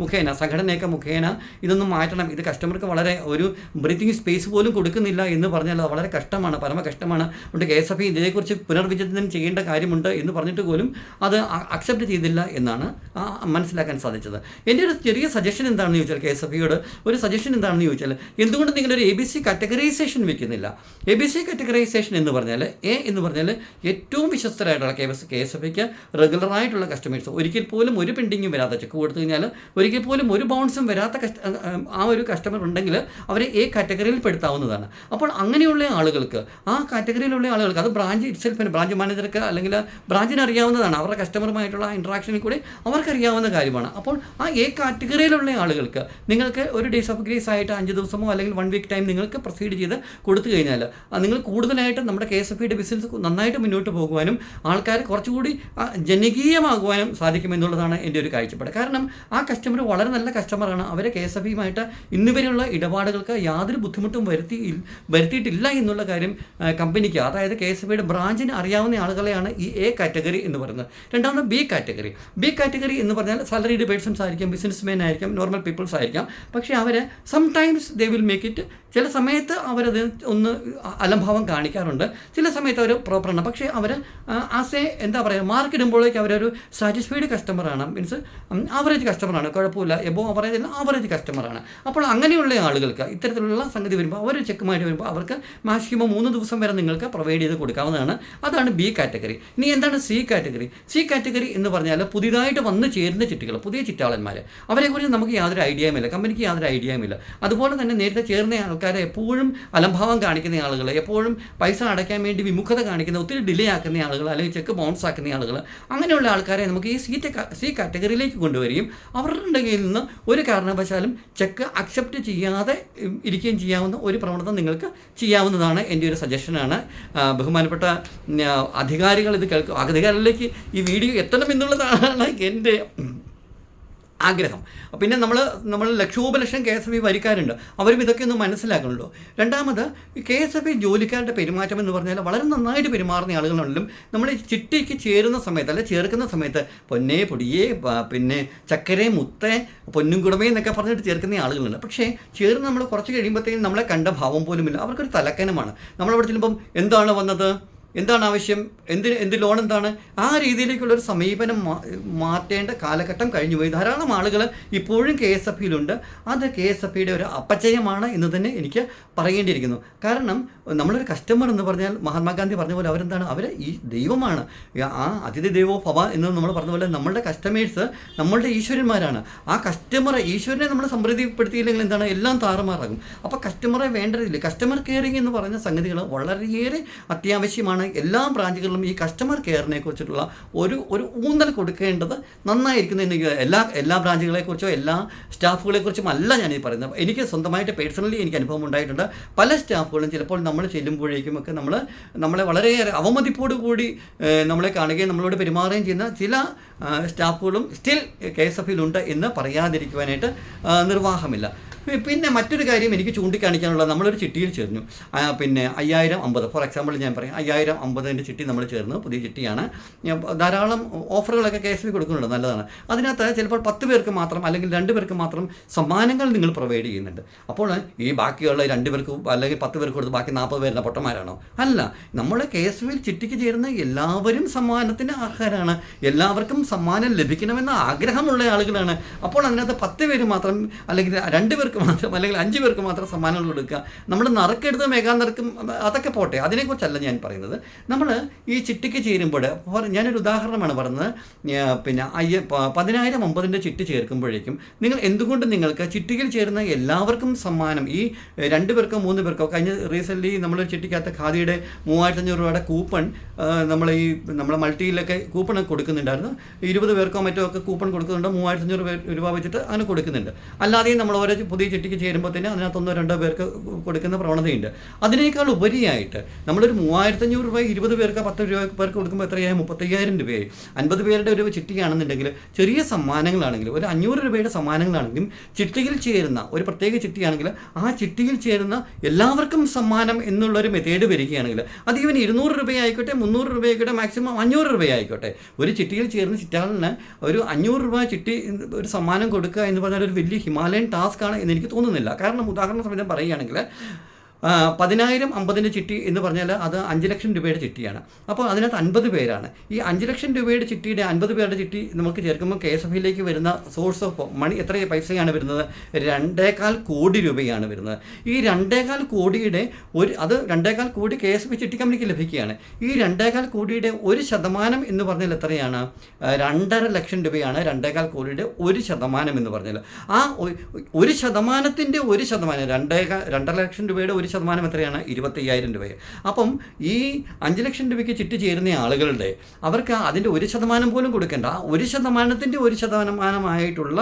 മുഖേന സംഘടനയൊക്കെ മുഖേന ഇതൊന്നും മാറ്റണം. ഇത് കസ്റ്റമർക്ക് വളരെ ഒരു ബ്രീത്തിങ് സ്പേസ് പോലും കൊടുക്കുന്നില്ല എന്ന് പറഞ്ഞാൽ അത് വളരെ കഷ്ടമാണ് പരമ കഷ്ടമാണ് അതുകൊണ്ട് കെ എസ് എഫ് ഇതിനെക്കുറിച്ച് പുനർവിചിന്തനം ചെയ്യേണ്ട കാര്യമുണ്ട് എന്ന് പറഞ്ഞിട്ട് പോലും അത് അക്സെപ്റ്റ് ചെയ്തില്ല എന്നാണ് മനസ്സിലാക്കാൻ സാധിച്ചത്. എന്റെ ഒരു ചെറിയ സജഷൻ എന്താണെന്ന് ചോദിച്ചാൽ കെ എസ് എഫ് ഇയോട് ഒരു സജഷൻ എന്താണെന്ന് ചോദിച്ചാൽ എന്തുകൊണ്ട് നിങ്ങളൊരു എ ബി സി കാറ്റഗറൈസേഷൻ വെക്കുന്നില്ല? എ ബി സി കാറ്റഗറൈസേഷൻ എന്ന് പറഞ്ഞാൽ എ എന്ന് പറഞ്ഞാൽ ഏറ്റവും വിശ്വസ്തരായിട്ടുള്ള K S K S F ഐക്ക് റെഗുലറായിട്ടുള്ള കസ്റ്റമേഴ്സ് ഒരിക്കൽ പോലും ഒരു പെൻഡിങ്ങും വരാത്ത ചെക്ക് കൊടുത്തു കഴിഞ്ഞാൽ ഒരിക്കൽ പോലും ഒരു ബൗൺസും വരാത്ത ആ ഒരു കസ്റ്റമർ ഉണ്ടെങ്കിൽ അവരെ എ കാറ്റഗറിയിൽ പെടുത്താവുന്നതാണ്. അപ്പോൾ അങ്ങനെയുള്ള ആളുകൾക്ക് ആ കാറ്റഗറിയിലുള്ള ആളുകൾക്ക് അത് ബ്രാഞ്ച് ഇറ്റ്സെൽഫിന് ബ്രാഞ്ച് മാനേജർക്ക് അല്ലെങ്കിൽ ബ്രാഞ്ചിന് അറിയാവുന്നതാണ്. അവരുടെ കസ്റ്റമറുമായിട്ടുള്ള ഇൻട്രാക്ഷനിൽ കൂടി അവർക്കറിയാവുന്ന കാര്യമാണ്. അപ്പോൾ ആ എ കാറ്റഗറിയിലുള്ള ആളുകൾക്ക് നിങ്ങൾക്ക് ഒരു ഡേയ്സ് ഓഫ് ഗ്രേസ് ആയിട്ട് അഞ്ച് ദിവസമോ അല്ലെങ്കിൽ വൺ വീക്ക് ടൈം നിങ്ങൾക്ക് പ്രൊസീഡ് ചെയ്ത് കൊടുത്തു കഴിഞ്ഞാൽ നിങ്ങൾ കൂടുതലായിട്ട് നമ്മുടെ കെ എസ് എഫ് ഇയുടെ ബിസിനസ് നന്നായിട്ട് മുന്നോട്ട് പോകുവാനും ആൾക്കാർ കുറച്ചുകൂടി ജനകീയമാകുവാനും സാധിക്കുമെന്നുള്ളതാണ് എന്റെ ഒരു കാഴ്ചപ്പാട്. കാരണം ആ കസ്റ്റമർ വളരെ നല്ല കസ്റ്റമറാണ് അവരെ കെ എസ് എഫ് ഇയുമായിട്ട് ഇന്നുവരെയുള്ള ഇടപാടുകൾക്ക് യാതൊരു ബുദ്ധിമുട്ടും വരുത്തി വരുത്തിയിട്ടില്ല എന്നുള്ള കാര്യം കമ്പനിക്ക് അതായത് കെ എസ് ബിയുടെ ബ്രാഞ്ചിന് അറിയാവുന്ന ആളുകളെയാണ് ഈ എ കാറ്റഗറി എന്ന് പറയുന്നത്. രണ്ടാമത് ബി കാറ്റഗറി. ബി കാറ്റഗറി എന്ന് പറഞ്ഞാൽ സാലറിഡ് പേഴ്സൺസ് ആയിരിക്കും ബിസിനസ് മെൻ ആയിരിക്കും നോർമൽ പീപ്പിൾസ് ആയിരിക്കാം. പക്ഷേ അവരെ sometimes they will make it ചില സമയത്ത് അവരത് ഒന്ന് അലംഭാവം കാണിക്കാറുണ്ട്. ചില സമയത്ത് അവർ പ്രോപ്പറാണ് പക്ഷേ അവർ ആസ് എ എന്താ പറയുക മാർക്ക് ഇടുമ്പോഴേക്ക് അവരൊരു സാറ്റിസ്ഫൈഡ് കസ്റ്റമറാണ് മീൻസ് ആവറേജ് കസ്റ്റമറാണ് കുഴപ്പമില്ല. എബോ ആവറേജ് അല്ല ആവറേജ് കസ്റ്റമറാണ് അപ്പോൾ അങ്ങനെയുള്ള ആളുകൾക്ക് ഇത്തരത്തിലുള്ള സംഗതി വരുമ്പോൾ അവർ ചെക്കുമായിട്ട് വരുമ്പോൾ അവർക്ക് മാക്സിമം മൂന്ന് ദിവസം വരെ നിങ്ങൾക്ക് പ്രൊവൈഡ് ചെയ്ത് കൊടുക്കാവുന്നതാണ്. അതാണ് ബി കാറ്റഗറി ഇനി എന്താണ് സി കാറ്റഗറി സി കാറ്റഗറി എന്ന് പറഞ്ഞാൽ പുതിയതായിട്ട് വന്ന് ചേരുന്ന ചിട്ടികൾ പുതിയ ചിറ്റാളന്മാർ അവരെക്കുറിച്ച് നമുക്ക് യാതൊരു ഐഡിയയുമില്ല കമ്പനിക്ക് യാതൊരു ഐഡിയയുമില്ല അതുപോലെ തന്നെ നേരത്തെ ചേർന്ന ആൾക്കാരെ എപ്പോഴും അലംഭാവം കാണിക്കുന്ന ആളുകൾ എപ്പോഴും പൈസ അടയ്ക്കാൻ വേണ്ടി വിമുഖത കാണിക്കുന്ന ഒത്തിരി ഡിലേ ആക്കുന്ന ആളുകൾ അല്ലെങ്കിൽ ചെക്ക് ബൗൺസ് ആക്കുന്ന ആളുകൾ അങ്ങനെയുള്ള ആൾക്കാരെ നമുക്ക് ഈ സീറ്റ് സി കാറ്റഗറിയിലേക്ക് കൊണ്ടുവരികയും അവരുടെ കയ്യിൽ നിന്ന് ഒരു കാരണവശാലും ചെക്ക് അക്സെപ്റ്റ് ചെയ്യാതെ ഇരിക്കുകയും ചെയ്യാവുന്ന ഒരു പ്രവണത നിങ്ങൾക്ക് ചെയ്യാവുന്നതാണ് എന്റെ ഒരു സജഷനാണ് ബഹുമാനപ്പെട്ട അധികാരികൾ ഇത് കേൾക്കും അധികാരികളിലേക്ക് ഈ വീഡിയോ എത്തണം എന്നുള്ളതാണ് എന്റെ ആഗ്രഹം. പിന്നെ നമ്മൾ നമ്മൾ ലക്ഷോപലക്ഷം കെ എസ് എഫ് ഇ വരിക്കാരുണ്ട്. അവരും ഇതൊക്കെ ഒന്ന് മനസ്സിലാക്കണല്ലോ. രണ്ടാമത് കെ എസ് എഫ് ഇ ജോലിക്കാരുടെ പെരുമാറ്റം എന്ന് പറഞ്ഞാൽ വളരെ നന്നായിട്ട് പെരുമാറുന്ന ആളുകളുണ്ടെങ്കിലും നമ്മൾ ചിട്ടിക്ക് ചേരുന്ന സമയത്ത് അല്ലെ ചേർക്കുന്ന സമയത്ത് പൊന്നേ പൊടിയെ പിന്നെ ചക്കരെ മുത്തേ പൊന്നും കുടമേ എന്നൊക്കെ പറഞ്ഞിട്ട് ചേർക്കുന്ന ആളുകളുണ്ട്. പക്ഷേ ചേർന്ന് നമ്മൾ കുറച്ച് കഴിയുമ്പോഴത്തേക്കും നമ്മളെ കണ്ട ഭാവം പോലുമില്ല. അവർക്കൊരു തലക്കനമാണ്. നമ്മളവിടെ ചെല്ലുമ്പം എന്താണ് വന്നത്? എന്താണ് ആവശ്യം എന്ത് എന്ത് ലോൺ എന്താണ്? ആ രീതിയിലേക്കുള്ള ഒരു സമീപനം മാറ്റേണ്ട കാലഘട്ടം കഴിഞ്ഞു പോയി. ധാരാളം ആളുകൾ ഇപ്പോഴും കെ എസ് എഫ് ഇയിലുണ്ട്. അത് കെ എസ് എഫ് ഇയുടെ ഒരു അപചയമാണ് എന്ന് തന്നെ എനിക്ക് പറയേണ്ടിയിരിക്കുന്നു. കാരണം നമ്മളൊരു കസ്റ്റമർ എന്ന് പറഞ്ഞാൽ മഹാത്മാഗാന്ധി പറഞ്ഞ പോലെ അവരെന്താണ്? അവർ ഈ ദൈവമാണ്. ആ അതിഥി ദൈവോ ഭവ എന്ന് നമ്മൾ പറഞ്ഞ പോലെ നമ്മളുടെ കസ്റ്റമേഴ്സ് നമ്മളുടെ ഈശ്വരന്മാരാണ്. ആ കസ്റ്റമറെ ഈശ്വരനെ നമ്മൾ സമൃദ്ധിപ്പെടുത്തിയില്ലെങ്കിൽ എന്താണ്? എല്ലാം താറുമാറാകും. അപ്പോൾ കസ്റ്റമറെ വേണ്ടതില്ല? കസ്റ്റമർ കെയറിങ് എന്ന് പറഞ്ഞ സംഗതികൾ വളരെയേറെ അത്യാവശ്യമാണ്. എല്ലാ ബ്രാഞ്ചുകളിലും ഈ കസ്റ്റമർ കെയറിനെ കുറിച്ചിട്ടുള്ള ഒരു ഒരു ഊന്നൽ കൊടുക്കേണ്ടത് നന്നായിരിക്കുന്നു എനിക്ക് എല്ലാ എല്ലാ ബ്രാഞ്ചുകളെക്കുറിച്ചോ എല്ലാ സ്റ്റാഫുകളെക്കുറിച്ചും അല്ല ഞാനീ പറയുന്നത്. എനിക്ക് സ്വന്തമായിട്ട് പേഴ്സണലി എനിക്ക് അനുഭവം ഉണ്ടായിട്ടുണ്ട്. പല സ്റ്റാഫുകളും ചിലപ്പോൾ നമ്മൾ ചെല്ലുമ്പോഴേക്കും ഒക്കെ നമ്മൾ നമ്മളെ വളരെയേറെ അവമതിപ്പോടു കൂടി നമ്മളെ കാണുകയും നമ്മളോട് പെരുമാറുകയും ചെയ്യുന്ന ചില സ്റ്റാഫുകളും സ്റ്റിൽ കെ എസ് എഫിലുണ്ട് എന്ന് പറയാതിരിക്കുവാനായിട്ട് നിർവാഹമില്ല. പിന്നെ മറ്റൊരു കാര്യം എനിക്ക് ചൂണ്ടിക്കാണിക്കാനുള്ളത് നമ്മളൊരു ചിട്ടിയിൽ ചേർന്നു. പിന്നെ അയ്യായിരം അമ്പത് ഫോർ എക്സാമ്പിൾ ഞാൻ പറയാം അയ്യായിരം അമ്പതിന്റെ ചിട്ടി നമ്മൾ ചേർന്നു പുതിയ ചിട്ടിയാണ്. ധാരാളം ഓഫറുകളൊക്കെ കെ എസ് ബി കൊടുക്കുന്നുണ്ട് നല്ലതാണ്. അതിനകത്ത് ചിലപ്പോൾ പത്ത് പേർക്ക് മാത്രം അല്ലെങ്കിൽ രണ്ട് പേർക്ക് മാത്രം സമ്മാനങ്ങൾ നിങ്ങൾ പ്രൊവൈഡ് ചെയ്യുന്നുണ്ട്. അപ്പോൾ ഈ ബാക്കിയുള്ള രണ്ട് പേർക്ക് അല്ലെങ്കിൽ പത്ത് പേർക്ക് കൊടുത്ത് ബാക്കി നാൽപ്പത് പേരുടെ പൊട്ടന്മാരാണോ? അല്ല നമ്മൾ കെ എസ് ബിയിൽ ചിട്ടിക്ക് ചേരുന്ന എല്ലാവരും സമ്മാനത്തിന് അർഹരാണ്. എല്ലാവർക്കും സമ്മാനം ലഭിക്കണമെന്ന ആഗ്രഹമുള്ള ആളുകളാണ്. അപ്പോൾ അതിനകത്ത് പത്ത് പേര് മാത്രം അല്ലെങ്കിൽ രണ്ട് പേർക്ക് മാത്രം അല്ലെങ്കിൽ അഞ്ച് പേർക്ക് മാത്രം സമ്മാനങ്ങൾ കൊടുക്കുക. നമ്മൾ നറുക്കെടുത്ത് മെഗാ നിറക്കും അതൊക്കെ പോട്ടെ. അതിനെക്കുറിച്ചല്ല ഞാൻ പറയുന്നത്. നമ്മൾ ഈ ചിട്ടിക്ക് ചേരുമ്പോൾ ഞാനൊരു ഉദാഹരണമാണ് പറഞ്ഞത്. പിന്നെ അയ്യ പതിനായിരം ഒമ്പതിന്റെ ചിട്ടി ചേർക്കുമ്പോഴേക്കും നിങ്ങൾ എന്തുകൊണ്ട് നിങ്ങൾക്ക് ചിട്ടിയിൽ ചേരുന്ന എല്ലാവർക്കും സമ്മാനം ഈ രണ്ട് പേർക്കോ മൂന്ന് പേർക്കോ കഴിഞ്ഞ റീസെന്റ്ലി നമ്മൾ ചിട്ടിക്കകത്ത് ഖാദിയുടെ മൂവായിരത്തഞ്ഞൂറ് രൂപയുടെ കൂപ്പൺ നമ്മൾ ഈ നമ്മളെ മൾട്ടിയിലൊക്കെ കൂപ്പൺ കൊടുക്കുന്നുണ്ടായിരുന്നു. ഇരുപത് പേർക്കോ മറ്റോ ഒക്കെ കൂപ്പൺ കൊടുക്കുന്നുണ്ട് മൂവായിരത്തി അഞ്ഞൂറ് പേർ രൂപ വെച്ചിട്ട് അങ്ങനെ കൊടുക്കുന്നുണ്ട്. അല്ലാതെയും നമ്മൾ ഓരോ പുതിയ ചിട്ടിക്ക് ചേരുമ്പോൾ തന്നെ അതിനകത്ത് ഒന്നോ രണ്ടോ പേർക്ക് കൊടുക്കുന്ന പ്രവണതയുണ്ട്. അതിനേക്കാൾ ഉപരിയായിട്ട് നമ്മളൊരു മൂവായിരത്തഞ്ഞൂറ് രൂപ ഇരുപത് പേർക്ക് പത്ത് രൂപ പേർക്ക് കൊടുക്കുമ്പോൾ എത്രയായി? മുപ്പത്തയ്യായിരം രൂപയായി. അൻപത് പേരുടെ ഒരു ചിട്ടിയാണെന്നുണ്ടെങ്കിൽ ചെറിയ സമ്മാനങ്ങളാണെങ്കിലും ഒരു അഞ്ഞൂറ് രൂപയുടെ സമ്മാനങ്ങളാണെങ്കിലും ചിട്ടിയിൽ ചേരുന്ന ഒരു പ്രത്യേക ചിട്ടിയാണെങ്കിൽ ആ ചിട്ടിയിൽ ചേരുന്ന എല്ലാവർക്കും സമ്മാനം എന്നുള്ളൊരു മെത്തേഡ് വരികയാണെങ്കിൽ അത് ഈവൻ ഇരുന്നൂറ് രൂപയായിക്കോട്ടെ മുന്നൂറ് രൂപയായിക്കോട്ടെ മാക്സിമം അഞ്ഞൂറ് രൂപയായിക്കോട്ടെ. ഒരു ചിട്ടിയിൽ ചേരുന്ന ചിറ്റാളിന് ഒരു അഞ്ഞൂറ് രൂപ ചിട്ടി ഒരു സമ്മാനം കൊടുക്കുക എന്ന് പറഞ്ഞാൽ ഒരു വലിയ ഹിമാലയൻ ടാസ്ക് ആണ് എന്ന് എനിക്ക് തോന്നുന്നില്ല. കാരണം ഉദാഹരണ സമയം പറയുകയാണെങ്കിൽ പതിനായിരം അമ്പതിന്റെ ചിട്ടി എന്ന് പറഞ്ഞാൽ അത് അഞ്ച് ലക്ഷം രൂപയുടെ ചിട്ടിയാണ്. അപ്പോൾ അതിനകത്ത് അൻപത് പേരാണ്. ഈ അഞ്ച് ലക്ഷം രൂപയുടെ ചിട്ടിയുടെ അൻപത് പേരുടെ ചിട്ടി നമുക്ക് ചേർക്കുമ്പോൾ കെ എസ് എഫ് യിലേക്ക് വരുന്ന സോഴ്സ് ഓഫ് മണി എത്ര പൈസയാണ് വരുന്നത്? രണ്ടേകാൽ കോടി രൂപയാണ് വരുന്നത്. ഈ രണ്ടേകാൽ കോടിയുടെ ഒരു അത് രണ്ടേകാൽ കോടി കെ എസ് എഫ് ചിട്ടി കമ്പനിക്ക് ലഭിക്കുകയാണ്. ഈ രണ്ടേകാൽ കോടിയുടെ ഒരു ശതമാനം എന്ന് പറഞ്ഞാൽ എത്രയാണ്? രണ്ടര ലക്ഷം രൂപയാണ് രണ്ടേകാൽ കോടിയുടെ ഒരു ശതമാനം എന്ന് പറഞ്ഞാൽ. ആ ഒരു ശതമാനത്തിന്റെ ഒരു ശതമാനം രണ്ടേകാൽ രണ്ടര ലക്ഷം രൂപയുടെ ഒരു ശതമാനം എത്രയാണ്? ഇരുപത്തയ്യായിരം രൂപയെ. അപ്പം ഈ അഞ്ച് ലക്ഷം രൂപയ്ക്ക് ചിട്ടി ചേരുന്ന ആളുകളുടെ അവർക്ക് അതിന്റെ ഒരു ശതമാനം പോലും കൊടുക്കേണ്ട. ഒരു ശതമാനത്തിന്റെ ഒരു ശതമാനമായിട്ടുള്ള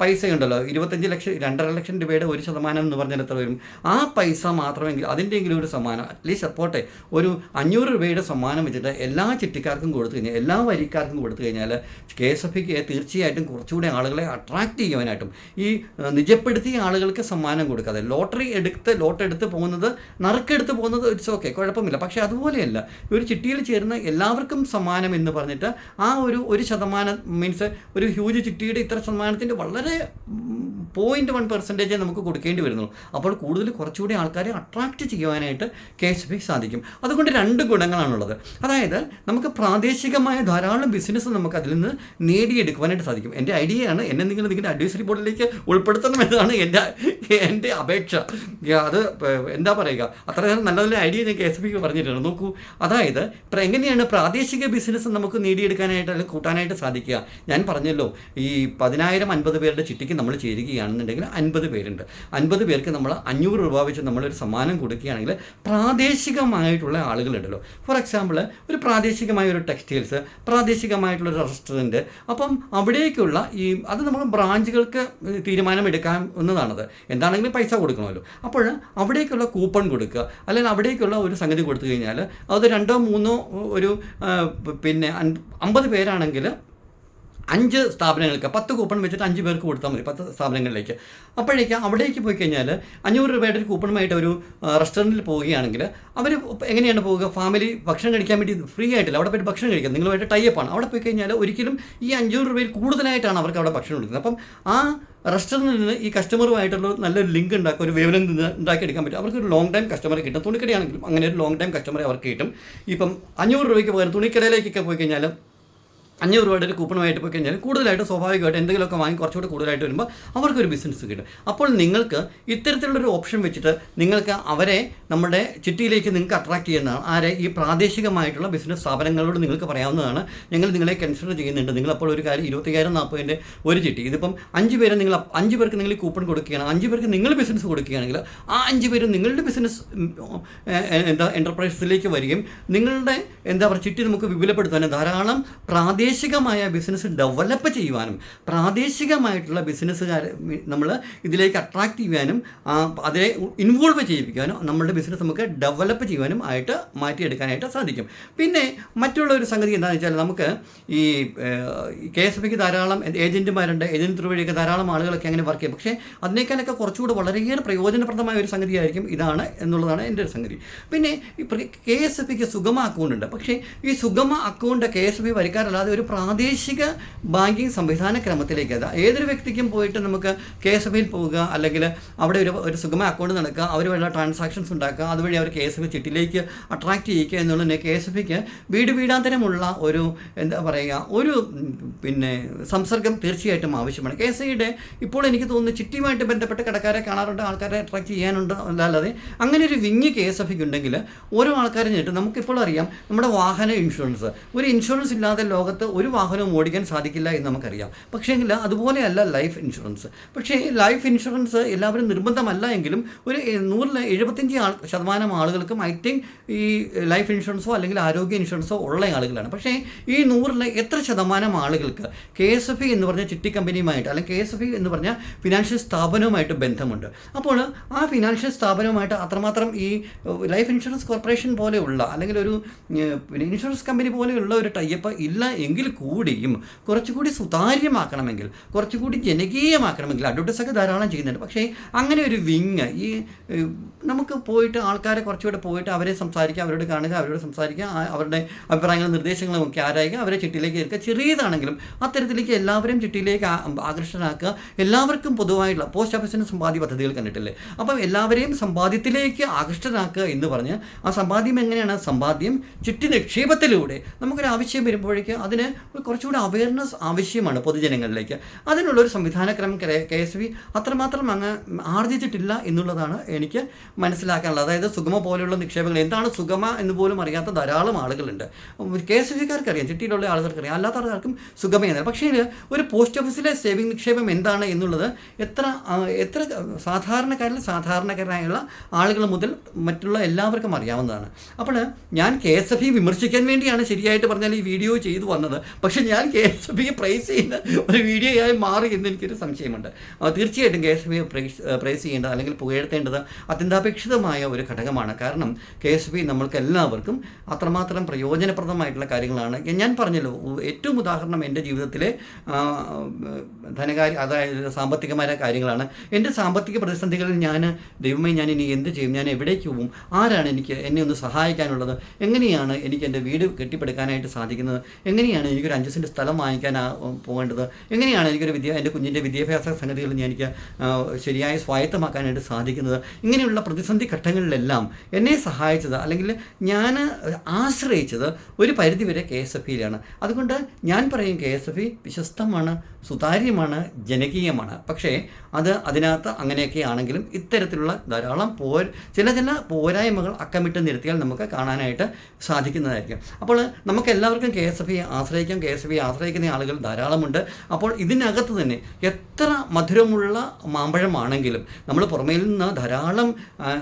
പൈസ പൈസയുണ്ടല്ലോ. ഇരുപത്തഞ്ച് ലക്ഷം രണ്ടര ലക്ഷം രൂപയുടെ ഒരു ശതമാനം എന്ന് പറഞ്ഞാൽ എത്ര വരും? ആ പൈസ മാത്രമെങ്കിൽ അതിന്റെയെങ്കിലും ഒരു സമ്മാനം അറ്റ്ലീസ്റ്റ് പോട്ടെ ഒരു അഞ്ഞൂറ് രൂപയുടെ സമ്മാനം വെച്ചിട്ട് എല്ലാ ചിട്ടിക്കാർക്കും കൊടുത്തു കഴിഞ്ഞാൽ എല്ലാ വരിക്കാർക്കും കൊടുത്തു കഴിഞ്ഞാൽ കെ എസ് എഫ് തീർച്ചയായിട്ടും കുറച്ചുകൂടി ആളുകളെ അട്രാക്റ്റ് ചെയ്യുവാനായിട്ടും ഈ നിജപ്പെടുത്തിയ ആളുകൾക്ക് സമ്മാനം കൊടുക്കാതെ ലോട്ടറി എടുത്ത് ലോട്ട് എടുത്ത് പോകുന്നത് നറുക്കെടുത്ത് പോകുന്നത് ഇറ്റ്സ് ഓക്കെ കുഴപ്പമില്ല. പക്ഷേ അതുപോലെയല്ല ഒരു ചിട്ടിയിൽ ചേരുന്ന എല്ലാവർക്കും സമ്മാനം എന്ന് പറഞ്ഞിട്ട് ആ ഒരു ഒരു ശതമാനം മീൻസ് ഒരു ഹ്യൂജ് ചിട്ടിയുടെ ഇത്ര ശതമാനത്തിന്റെ വളരെ പോയിന്റ് വൺ പെർസെന്റേജ് നമുക്ക് കൊടുക്കേണ്ടി വരുന്നുള്ളൂ. അപ്പോൾ കൂടുതൽ കുറച്ചുകൂടി ആൾക്കാരെ അട്രാക്റ്റ് ചെയ്യുവാനായിട്ട് കെ എസ് ബി സാധിക്കും. അതുകൊണ്ട് രണ്ട് ഗുണങ്ങളാണുള്ളത്. അതായത് നമുക്ക് പ്രാദേശികമായ ധാരാളം ബിസിനസ് നമുക്ക് അതിൽ നിന്ന് നേടിയെടുക്കുവാനായിട്ട് സാധിക്കും. എന്റെ ഐഡിയയാണ് എന്നെ നിങ്ങൾ നിങ്ങളുടെ അഡ്വൈസറി ബോർഡിലേക്ക് ഉൾപ്പെടുത്തണം എന്നതാണ് എന്റെ എന്റെ അപേക്ഷ. അത് എന്താ പറയുക? അത്രയേറെ നല്ല നല്ല ഐഡിയ ഞാൻ കെ എസ് ബിക്ക് പറഞ്ഞിട്ടുണ്ട്. നോക്കൂ അതായത് എങ്ങനെയാണ് പ്രാദേശിക ബിസിനസ് നമുക്ക് നേടിയെടുക്കാനായിട്ട് അല്ലെങ്കിൽ കൂട്ടാനായിട്ട് സാധിക്കുക? ഞാൻ പറഞ്ഞല്ലോ ഈ പതിനായിരം അൻപത് പേരുടെ ചിട്ടിക്ക് നമ്മൾ ചേരുകയാണെന്നുണ്ടെങ്കിൽ അൻപത് പേരുണ്ട്. അൻപത് പേർക്ക് നമ്മൾ അഞ്ഞൂറ് രൂപ വെച്ച് നമ്മളൊരു സമ്മാനം കൊടുക്കുകയാണെങ്കിൽ പ്രാദേശികമായിട്ടുള്ള ആളുകളുണ്ടല്ലോ. ഫോർ എക്സാമ്പിൾ ഒരു പ്രാദേശികമായ ഒരു ടെക്സ്റ്റൈൽസ് പ്രാദേശികമായിട്ടുള്ള ഒരു റെസ്റ്റോറന്റ് അപ്പം അവിടേക്കുള്ള ഈ അത് നമ്മൾ ബ്രാഞ്ചുകൾക്ക് തീരുമാനമെടുക്കാവുന്നതാണത് എന്താണെങ്കിലും പൈസ കൊടുക്കണമല്ലോ. അപ്പോൾ അവിടേക്കുള്ള കൂപ്പൺ കൊടുക്കുക. അല്ലെങ്കിൽ അവിടേക്കുള്ള ഒരു സംഗതി കൊടുത്തു കഴിഞ്ഞാൽ അത് രണ്ടോ മൂന്നോ ഒരു പിന്നെ അമ്പത് പേരാണെങ്കിൽ അഞ്ച് സ്ഥാപനങ്ങൾക്ക് പത്ത് കൂപ്പൺ വെച്ചിട്ട് അഞ്ച് പേർക്ക് കൊടുത്താൽ മതി പത്ത് സ്ഥാപനങ്ങളിലേക്ക്. അപ്പോഴേക്ക് അവിടേക്ക് പോയി കഴിഞ്ഞാൽ അഞ്ഞൂറ് രൂപയുടെ ഒരു കൂപ്പണുമായിട്ട് ഒരു റെസ്റ്റോറന്റിൽ പോവുകയാണെങ്കിൽ അവർ എങ്ങനെയാണ് പോവുക? ഫാമിലി ഭക്ഷണം കഴിക്കാൻ വേണ്ടി ഫ്രീ ആയിട്ടില്ല. അവിടെ പോയിട്ട് ഭക്ഷണം കഴിക്കാം നിങ്ങളുമായിട്ട് ടൈപ്പാണ് അവിടെ പോയി കഴിഞ്ഞാൽ ഒരിക്കലും ഈ അഞ്ഞൂറ് രൂപയിൽ കൂടുതലായിട്ടാണ് അവർക്ക് അവിടെ ഭക്ഷണം കൊടുക്കുന്നത്. അപ്പം ആ റെസ്റ്റോറന്റിൽ നിന്ന് ഈ കസ്റ്റമറുമായിട്ടുള്ള നല്ലൊരു ലിങ്ക് ഉണ്ടാക്കുക. ഒരു വേവനം ഉണ്ടാക്കിയെടുക്കാൻ പറ്റും. അവർക്ക് ഒരു ലോങ് ടൈം കസ്റ്റമറെ കിട്ടും. തുണിക്കടയാണെങ്കിലും അങ്ങനെ ഒരു ലോങ് ടൈം കസ്റ്റമറെ അവർക്ക് കിട്ടും. ഇപ്പം അഞ്ഞൂറ് രൂപയ്ക്ക് പകരം തുണിക്കടയിലേക്കൊക്കെ പോയി കഴിഞ്ഞാൽ അഞ്ഞൂറ് രൂപയുടെ ഒരു കൂപ്പണുമായിട്ട് പോയി കഴിഞ്ഞാൽ കൂടുതലായിട്ട് സ്വാഭാവികമായിട്ട് എന്തെങ്കിലുമൊക്കെ വാങ്ങി കുറച്ചുകൂടി കൂടുതലായിട്ട് വരുമ്പോൾ അവർക്കൊരു ബിസിനസ് കിട്ടും. അപ്പോൾ നിങ്ങൾക്ക് ഇത്തരത്തിലുള്ളൊരു ഓപ്ഷൻ വെച്ചിട്ട് നിങ്ങൾക്ക് അവരെ നമ്മുടെ ചിട്ടിയിലേക്ക് നിങ്ങൾക്ക് അട്രാക്ട് ചെയ്യുന്നതാണ്. ആരെ ഈ പ്രാദേശികമായിട്ടുള്ള ബിസിനസ് സ്ഥാപനങ്ങളോട് നിങ്ങൾക്ക് പറയാവുന്നതാണ്. ഞങ്ങൾ നിങ്ങളെ കൺസിഡർ ചെയ്യുന്നുണ്ട്. നിങ്ങൾ അപ്പോൾ ഒരു കാര്യം ഇരുപത്തിയായിരം നാൽപ്പതിന്റെ ഒരു ചിട്ടി. ഇതിപ്പം അഞ്ച് പേരെ നിങ്ങൾ അഞ്ച് പേർക്ക് നിങ്ങൾ ഈ കൂപ്പൺ കൊടുക്കുകയാണ്. അഞ്ച് പേർക്ക് നിങ്ങൾ ബിസിനസ് കൊടുക്കുകയാണെങ്കിൽ ആ അഞ്ച് പേരും നിങ്ങളുടെ ബിസിനസ് എന്താ എന്റർപ്രൈസിലേക്ക് വരികയും നിങ്ങളുടെ എന്താ പറയുക ചിട്ടി നമുക്ക് വിപുലപ്പെടുത്താനും ധാരാളം പ്രാദേശികമായ ബിസിനസ് ഡെവലപ്പ് ചെയ്യുവാനും പ്രാദേശികമായിട്ടുള്ള ബിസിനസ്സുകാരെ നമ്മൾ ഇതിലേക്ക് അട്രാക്റ്റ് ചെയ്യുവാനും അതിനെ ഇൻവോൾവ് ചെയ്യിപ്പിക്കാനും നമ്മളുടെ ബിസിനസ് നമുക്ക് ഡെവലപ്പ് ചെയ്യുവാനും ആയിട്ട് മാറ്റിയെടുക്കാനായിട്ട് സാധിക്കും. പിന്നെ മറ്റുള്ള ഒരു സംഗതി എന്താണെന്ന് വെച്ചാൽ നമുക്ക് ഈ കെ എസ് എഫ് ധാരാളം ഏജന്റുമാരുണ്ട് ഏജന്റ് ത്രൂ വഴിയൊക്കെ ധാരാളം ആളുകളൊക്കെ അങ്ങനെ വർക്ക് ചെയ്യും. പക്ഷേ അതിനേക്കാളൊക്കെ കുറച്ചുകൂടെ വളരെയേറെ പ്രയോജനപ്രദമായ ഒരു സംഗതിയായിരിക്കും ഇതാണ് എന്നുള്ളതാണ് എന്റെ ഒരു സംഗതി. പിന്നെ K S F Sugama account ഉണ്ട്. പക്ഷേ ഈ Sugama account K S F വരിക്കാരല്ലാതെ ഒരു പ്രാദേശിക ബാങ്കിങ് സംവിധാന ക്രമത്തിലേക്ക് അത് ഏതൊരു വ്യക്തിക്കും പോയിട്ട് നമുക്ക് കെ എസ് എഫിൽ പോവുക അല്ലെങ്കിൽ അവിടെ ഒരു ഒരു സുഗമ അക്കൗണ്ട് നടക്കുക അവർ വഴിയുള്ള ട്രാൻസാക്ഷൻസ് ഉണ്ടാക്കുക അതുവഴി അവർ കെ എസ് എഫ് ചിട്ടിലേക്ക് അട്രാക്ട് ചെയ്യിക്കുക എന്നുള്ളതിന് കെ എസ് എഫിക്ക് വീട് വീടാന്തരമുള്ള ഒരു എന്താ പറയുക ഒരു പിന്നെ സംസർഗം തീർച്ചയായിട്ടും ആവശ്യമാണ്. കെ എസ് ഐയുടെ ഇപ്പോൾ എനിക്ക് തോന്നുന്നു ചിട്ടിയുമായിട്ട് ബന്ധപ്പെട്ട് കടക്കാരെ കാണാറുണ്ട് ആൾക്കാരെ അട്രാക്ട് ചെയ്യാനുണ്ട് അല്ലാതെ അങ്ങനെ ഒരു വിങ് കെ എസ് എഫിക്ക് ഉണ്ടെങ്കിൽ ഓരോ ആൾക്കാരെ നേരിട്ട് നമുക്കിപ്പോൾ അറിയാം നമ്മുടെ വാഹന ഇൻഷുറൻസ് ഒരു ഇൻഷുറൻസ് ഇല്ലാതെ ലോകത്ത് ഒരു വാഹനവും ഓടിക്കാൻ സാധിക്കില്ല എന്ന് നമുക്കറിയാം. പക്ഷേങ്കിൽ അതുപോലെയല്ല ലൈഫ് ഇൻഷുറൻസ് പക്ഷേ ലൈഫ് ഇൻഷുറൻസ് എല്ലാവരും നിർബന്ധമല്ല എങ്കിലും ഒരു നൂറിൽ എഴുപത്തഞ്ച് ആൾ ശതമാനം ആളുകൾക്കും ഐ തിങ്ക് ഈ ലൈഫ് ഇൻഷുറൻസോ അല്ലെങ്കിൽ ആരോഗ്യ ഇൻഷുറൻസോ ഉള്ള ആളുകളാണ്. പക്ഷേ ഈ നൂറിൽ എത്ര ശതമാനം ആളുകൾക്ക് കെ എസ് എഫ് ഇ എന്ന് പറഞ്ഞ ചിട്ടി കമ്പനിയുമായിട്ട് അല്ലെങ്കിൽ കെ എസ് എഫ് ഇ എന്ന് പറഞ്ഞ ഫിനാൻഷ്യൽ സ്ഥാപനവുമായിട്ട് ബന്ധമുണ്ട്. അപ്പോൾ ആ ഫിനാൻഷ്യൽ സ്ഥാപനവുമായിട്ട് അത്രമാത്രം ഈ ലൈഫ് ഇൻഷുറൻസ് കോർപ്പറേഷൻ പോലെയുള്ള അല്ലെങ്കിൽ ഒരു ഇൻഷുറൻസ് കമ്പനി പോലെയുള്ള ഒരു ടൈപ്പ് ഇല്ല എങ്കിൽ കൂടിയും കുറച്ചുകൂടി സുതാര്യമാക്കണമെങ്കിൽ കുറച്ചുകൂടി ജനകീയമാക്കണമെങ്കിൽ അഡ്വർട്ടൈസൊക്കെ ധാരാളം ചെയ്യുന്നുണ്ട്. പക്ഷേ അങ്ങനെ ഒരു വിങ് ഈ നമുക്ക് പോയിട്ട് ആൾക്കാരെ കുറച്ചുകൂടെ പോയിട്ട് അവരെ സംസാരിക്കുക അവരോട് കാണുക അവരോട് സംസാരിക്കുക അവരുടെ അഭിപ്രായങ്ങളും നിർദ്ദേശങ്ങളും ഒക്കെ ആരായിക്കുക അവരെ ചിട്ടിയിലേക്ക് എടുക്കുക ചെറിയതാണെങ്കിലും അത്തരത്തിലേക്ക് എല്ലാവരെയും ചിട്ടിയിലേക്ക് ആ- എല്ലാവർക്കും പൊതുവായിട്ടുള്ള പോസ്റ്റ് ഓഫീസിന് സമ്പാദ്യ പദ്ധതികൾ കണ്ടിട്ടില്ലേ? അപ്പം എല്ലാവരെയും സമ്പാദ്യത്തിലേക്ക് ആകർഷ്ടരാക്കുക എന്ന് പറഞ്ഞ് ആ സമ്പാദ്യം എങ്ങനെയാണ്? സമ്പാദ്യം ചിട്ടി നിക്ഷേപത്തിലൂടെ. നമുക്കൊരു ആവശ്യം വരുമ്പോഴേക്ക് അതിന് ഒരു കുറച്ചുകൂടി അവയർനെസ് ആവശ്യമാണ് പൊതുജനങ്ങളിലേക്ക്. അതിനുള്ളൊരു സംവിധാനക്രമം കെ എസ് ബി അത്രമാത്രം അങ്ങ് ആർജിച്ചിട്ടില്ല എന്നുള്ളതാണ് എനിക്ക് മനസ്സിലാക്കാനുള്ളത്. അതായത് സുഗമ പോലെയുള്ള നിക്ഷേപങ്ങൾ എന്താണ് സുഗമ എന്ന് പോലും അറിയാത്ത ധാരാളം ആളുകളുണ്ട്. കെ എസ് ബിക്കാർക്ക് അറിയാം ചിട്ടിയിലുള്ള ആളുകൾക്കറിയാം. അല്ലാത്ത ആൾക്കാർക്കും സുഗമയാണ് പക്ഷേ ഒരു പോസ്റ്റ് ഓഫീസിലെ സേവിംഗ് നിക്ഷേപം എന്താണ് എന്നുള്ളത് എത്ര എത്ര സാധാരണക്കാരിൽ സാധാരണക്കാരായുള്ള ആളുകൾ മുതൽ മറ്റുള്ള എല്ലാവർക്കും അറിയാവുന്നതാണ്. അപ്പോൾ ഞാൻ കെ എസ് എഫ് ഇ വിമർശിക്കാൻ വേണ്ടിയാണ് ശരിയായിട്ട് പറഞ്ഞാൽ ഈ വീഡിയോ ചെയ്തു വന്നത്. പക്ഷേ ഞാൻ കെ എസ് എഫ് ഐയെ പ്രൈസ് ചെയ്യുന്ന ഒരു വീഡിയോയായി മാറി എന്ന് എനിക്കൊരു സംശയമുണ്ട്. തീർച്ചയായിട്ടും കെ എസ് എഫ് ഇയെ പ്രൈസ് പ്രൈസ് ചെയ്യേണ്ടത് അല്ലെങ്കിൽ പുകഴ്ത്തേണ്ടത് അത്യന്താപേക്ഷിതമായ ഒരു ഘടകമാണ്. കാരണം കെ എസ് ഐ നമ്മൾക്ക് എല്ലാവർക്കും അത്രമാത്രം പ്രയോജനപ്രദമായിട്ടുള്ള കാര്യങ്ങളാണ്. ഞാൻ പറഞ്ഞല്ലോ ഏറ്റവും ഉദാഹരണം എന്റെ ജീവിതത്തിലെ ധനകാര്യ അതായത് സാമ്പത്തികമായ കാര്യങ്ങളാണ്. എന്റെ സാമ്പത്തിക പ്രതിസന്ധികളിൽ ഞാൻ ദൈവമേ ഞാൻ ഇനി എന്ത് ചെയ്യും? ഞാൻ എവിടേക്ക് പോകും? ആരാണ് എനിക്ക് എന്നെ ഒന്ന് സഹായിക്കാനുള്ളത്? എങ്ങനെയാണ് എനിക്ക് എന്റെ വീട് കെട്ടിപ്പടുക്കാനായിട്ട് സാധിക്കുന്നത്? എങ്ങനെയാണ് എനിക്കൊരു അഞ്ച് സെന്റ് സ്ഥലം വാങ്ങിക്കാൻ പോകേണ്ടത്? എങ്ങനെയാണ് എനിക്കൊരു വിദ്യ എന്റെ കുഞ്ഞിന്റെ വിദ്യാഭ്യാസ സംഗതികൾ ഞാൻ എനിക്ക് ശരിയായി സ്വായത്തമാക്കാനായിട്ട് സാധിക്കുന്നത്? ഇങ്ങനെയുള്ള പ്രതിസന്ധി ഘട്ടങ്ങളിലെല്ലാം എന്നെ സഹായിച്ചത് അല്ലെങ്കിൽ ഞാൻ ആശ്രയിച്ചത് ഒരു പരിധിവരെ കെ എസ് എഫ് ഇയിലാണ്. അതുകൊണ്ട് ഞാൻ പറയും കെ എസ് എഫ് ഇ വിശ്വസ്തമാണ് സുതാര്യമാണ് ജനകീയമാണ്. പക്ഷേ അത് അതിനകത്ത് അങ്ങനെയൊക്കെ ആണെങ്കിലും ഇത്തരത്തിലുള്ള ധാരാളം പോ ചില ചില പോരായ്മകൾ അക്കമിട്ട് നിർത്തിയാൽ നമുക്ക് കാണാനായിട്ട് സാധിക്കുന്നതായിരിക്കും. അപ്പോൾ നമുക്ക് എല്ലാവർക്കും K S F E K S E ആശ്രയിക്കുന്ന ആളുകൾ ധാരാളമുണ്ട്. അപ്പോൾ ഇതിനകത്ത് തന്നെ എത്ര മധുരമുള്ള മാമ്പഴമാണെങ്കിലും നമ്മൾ പുറമേ നിന്ന് ധാരാളം